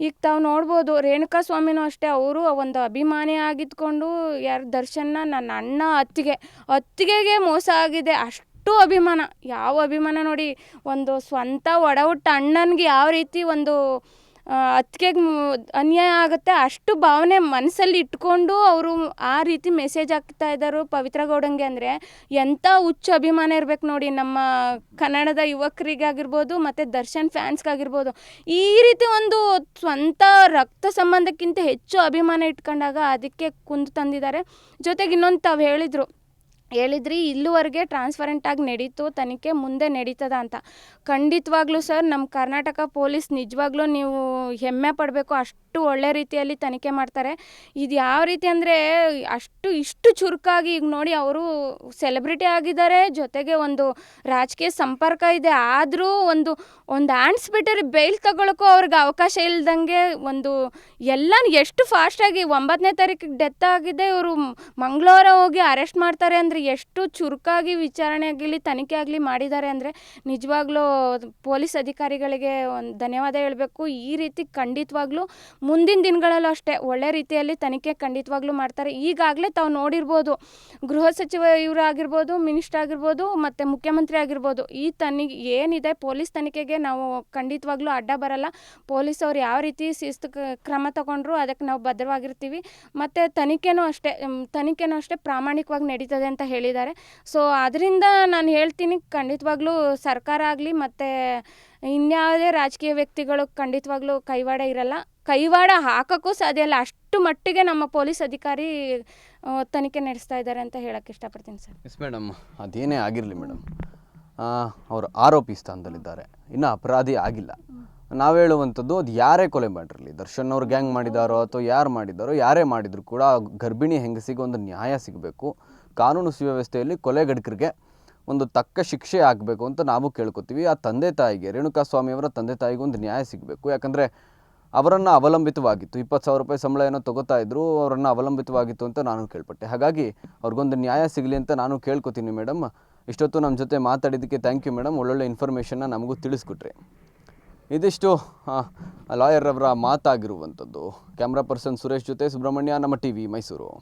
ಈಗ ತಾವು ನೋಡ್ಬೋದು, ರೇಣುಕಾ ಸ್ವಾಮಿನೂ ಅಷ್ಟೇ, ಅವರು ಒಂದು ಅಭಿಮಾನಿ ಆಗಿದ್ಕೊಂಡು ಯಾರು ದರ್ಶನ್ನ ನನ್ನ ಅಣ್ಣ ಅತ್ತಿಗೆ, ಅತ್ತಿಗೆಗೆ ಮೋಸ ಆಗಿದೆ, ಅಷ್ಟು ಅಭಿಮಾನ. ಯಾವ ಅಭಿಮಾನ ನೋಡಿ, ಒಂದು ಸ್ವಂತ ಒಡ ಹುಟ್ಟ ಅಣ್ಣನಿಗೆ ಯಾವ ರೀತಿ ಒಂದು ಅತ್ತಿಗೆಗೆ ಅನ್ಯಾಯ ಆಗುತ್ತೆ. ಅಷ್ಟು ಭಾವನೆ ಮನಸ್ಸಲ್ಲಿ ಇಟ್ಕೊಂಡು ಅವರು ಆ ರೀತಿ ಮೆಸೇಜ್ ಹಾಕ್ತಾ ಇದ್ದಾರೆ ಪವಿತ್ರ ಗೌಡಂಗೆ ಅಂದರೆ. ಎಂಥ ಹುಚ್ಚು ಅಭಿಮಾನ ಇರ್ಬೇಕು ನೋಡಿ. ನಮ್ಮ ಕನ್ನಡದ ಯುವಕರಿಗಾಗಿರ್ಬೋದು ಮತ್ತು ದರ್ಶನ್ ಫ್ಯಾನ್ಸ್ಗಾಗಿರ್ಬೋದು ಈ ರೀತಿ ಒಂದು ಸ್ವಂತ ರಕ್ತ ಸಂಬಂಧಕ್ಕಿಂತ ಹೆಚ್ಚು ಅಭಿಮಾನ ಇಟ್ಕೊಂಡಾಗ ಅದಕ್ಕೆ ಕುಂದು ತಂದಿದ್ದಾರೆ. ಜೊತೆಗೆ ಇನ್ನೊಂದು ತಾವು ಹೇಳಿದರು. ಹೇಳಿದ್ರಿ, ಇಲ್ಲಿವರೆಗೆ ಟ್ರಾನ್ಸ್ಪರೆಂಟಾಗಿ ನಡೀತು ತನಿಖೆ ಮುಂದೆ ನಡೀತದ ಅಂತ. ಖಂಡಿತವಾಗ್ಲೂ ಸರ್ ನಮ್ಮ ಕರ್ನಾಟಕ ಪೊಲೀಸ್ ನಿಜವಾಗ್ಲೂ ನೀವು ಹೆಮ್ಮೆ ಪಡಬೇಕು ಅಷ್ಟು ಅಷ್ಟು ಒಳ್ಳೆ ರೀತಿಯಲ್ಲಿ ತನಿಖೆ ಮಾಡ್ತಾರೆ. ಇದು ಯಾವ ರೀತಿ ಅಂದರೆ ಅಷ್ಟು ಇಷ್ಟು ಚುರುಕಾಗಿ ಈಗ ನೋಡಿ ಅವರು ಸೆಲೆಬ್ರಿಟಿ ಆಗಿದ್ದಾರೆ, ಜೊತೆಗೆ ಒಂದು ರಾಜಕೀಯ ಸಂಪರ್ಕ ಇದೆ. ಆದರೂ ಒಂದು ಒಂದು ಆಣಿಸ್ಬಿಟ್ಟರೆ ಬೇಲ್ ತಗೊಳಕ್ಕೂ ಅವ್ರಿಗೆ ಅವಕಾಶ ಇಲ್ದಂಗೆ ಒಂದು ಎಲ್ಲ ಎಷ್ಟು ಫಾಸ್ಟಾಗಿ ಒಂಬತ್ತನೇ ತಾರೀಕಿಗೆ ಡೆತ್ ಆಗಿದೆ, ಇವರು ಮಂಗಳವಾರ ಹೋಗಿ ಅರೆಸ್ಟ್ ಮಾಡ್ತಾರೆ ಅಂದರೆ ಎಷ್ಟು ಚುರುಕಾಗಿ ವಿಚಾರಣೆ ಆಗಲಿ ತನಿಖೆ ಆಗಲಿ ಮಾಡಿದ್ದಾರೆ ಅಂದರೆ ನಿಜವಾಗ್ಲೂ ಪೊಲೀಸ್ ಅಧಿಕಾರಿಗಳಿಗೆ ಒಂದು ಧನ್ಯವಾದ ಹೇಳಬೇಕು. ಈ ರೀತಿ ಖಂಡಿತವಾಗ್ಲೂ ಮುಂದಿನ ದಿನಗಳಲ್ಲೂ ಅಷ್ಟೇ ಒಳ್ಳೆ ರೀತಿಯಲ್ಲಿ ತನಿಖೆ ಖಂಡಿತವಾಗ್ಲೂ ಮಾಡ್ತಾರೆ. ಈಗಾಗಲೇ ತಾವು ನೋಡಿರ್ಬೋದು, ಗೃಹ ಸಚಿವ ಇವರು ಆಗಿರ್ಬೋದು ಮಿನಿಸ್ಟರ್ ಆಗಿರ್ಬೋದು, ಮತ್ತು ಮುಖ್ಯಮಂತ್ರಿ ಆಗಿರ್ಬೋದು, ಈ ತನಿಖೆ ಏನಿದೆ ಪೊಲೀಸ್ ತನಿಖೆಗೆ ನಾವು ಖಂಡಿತವಾಗ್ಲೂ ಅಡ್ಡ ಬರಲ್ಲ. ಪೊಲೀಸ್ ಅವ್ರು ಯಾವ ರೀತಿ ಶಿಸ್ತು ಕ್ರಮ ತಗೊಂಡ್ರು ಅದಕ್ಕೆ ನಾವು ಭದ್ರವಾಗಿರ್ತೀವಿ ಮತ್ತು ತನಿಖೆನೂ ಅಷ್ಟೇ ತನಿಖೆನೂ ಅಷ್ಟೇ ಪ್ರಾಮಾಣಿಕವಾಗಿ ನಡೀತದೆ ಅಂತ ಹೇಳಿದ್ದಾರೆ. ಸೊ ಅದರಿಂದ ನಾನು ಹೇಳ್ತೀನಿ, ಖಂಡಿತವಾಗ್ಲೂ ಸರ್ಕಾರ ಆಗಲಿ, ಮತ್ತು ಇನ್ಯಾವುದೇ ರಾಜಕೀಯ ವ್ಯಕ್ತಿಗಳು ಖಂಡಿತವಾಗ್ಲೂ ಕೈವಾಡ ಇರಲ್ಲ. ಕೈವಾಡ ಹಾಕೋಕ್ಕೂ ಸಾಧ್ಯ ಇಲ್ಲ. ಅಷ್ಟು ಮಟ್ಟಿಗೆ ನಮ್ಮ ಪೊಲೀಸ್ ಅಧಿಕಾರಿ ತನಿಖೆ ನಡೆಸ್ತಾ ಇದ್ದಾರೆ ಅಂತ ಹೇಳಕ್ಕೆ ಇಷ್ಟಪಡ್ತೀನಿ ಸರ್. ಎಸ್ ಮೇಡಮ್, ಅದೇನೇ ಆಗಿರಲಿ ಮೇಡಮ್ ಅವರು ಆರೋಪಿ ಸ್ಥಾನದಲ್ಲಿದ್ದಾರೆ. ಇನ್ನು ಅಪರಾಧಿ ಆಗಿಲ್ಲ. ನಾವು ಹೇಳುವಂಥದ್ದು ಅದು ಯಾರೇ ಕೊಲೆ ಮಾಡಿರಲಿ. ದರ್ಶನ್ ಅವ್ರು ಗ್ಯಾಂಗ್ ಮಾಡಿದಾರೋ ಅಥವಾ ಯಾರು ಮಾಡಿದಾರೋ, ಯಾರೇ ಮಾಡಿದ್ರು ಕೂಡ ಗರ್ಭಿಣಿ ಹೆಂಗಸಿಗೆ ಒಂದು ನ್ಯಾಯ ಸಿಗಬೇಕು. ಕಾನೂನು ಸುವ್ಯವಸ್ಥೆಯಲ್ಲಿ ಕೊಲೆಗಡಕರಿಗೆ ಒಂದು ತಕ್ಕ ಶಿಕ್ಷೆ ಆಗಬೇಕು ಅಂತ ನಾವು ಕೇಳ್ಕೊತೀವಿ. ಆ ತಂದೆ ತಾಯಿಗೆ ರೇಣುಕಾ ಸ್ವಾಮಿಯವರ ತಂದೆ ತಾಯಿಗೆ ಒಂದು ನ್ಯಾಯ ಸಿಗಬೇಕು. ಯಾಕಂದರೆ ಅವರನ್ನು ಅವಲಂಬಿತವಾಗಿತ್ತು. ಇಪ್ಪತ್ತು ಸಾವಿರ ರೂಪಾಯಿ ಸಂಬಳ ಏನೋ ತಗೋತಾ ಇದ್ರು, ಅವರನ್ನು ಅವಲಂಬಿತವಾಗಿತ್ತು ಅಂತ ನಾನು ಕೇಳ್ಪಟ್ಟೆ. ಹಾಗಾಗಿ ಅವ್ರಿಗೊಂದು ನ್ಯಾಯ ಸಿಗಲಿ ಅಂತ ನಾನು ಕೇಳ್ಕೊತೀನಿ ಮೇಡಮ್ ಇಷ್ಟೊತ್ತು ನಮ್ಮ ಜೊತೆ ಮಾತಾಡಿದ್ದಕ್ಕೆ ಥ್ಯಾಂಕ್ ಯು ಮೇಡಮ್ ಒಳ್ಳೊಳ್ಳೆ ಇನ್ಫಾರ್ಮೇಷನ್ನ ನಮಗೂ ತಿಳಿಸ್ಕೊಟ್ರಿ. ಇದಿಷ್ಟು ಲಾಯರ್ ಅವರ ಮಾತಾಗಿರುವಂಥದ್ದು. ಕ್ಯಾಮ್ರಾ ಪರ್ಸನ್ ಸುರೇಶ್ ಜೊತೆ ಸುಬ್ರಹ್ಮಣ್ಯ, ನಮ್ಮ ಟಿ ವಿ ಮೈಸೂರು.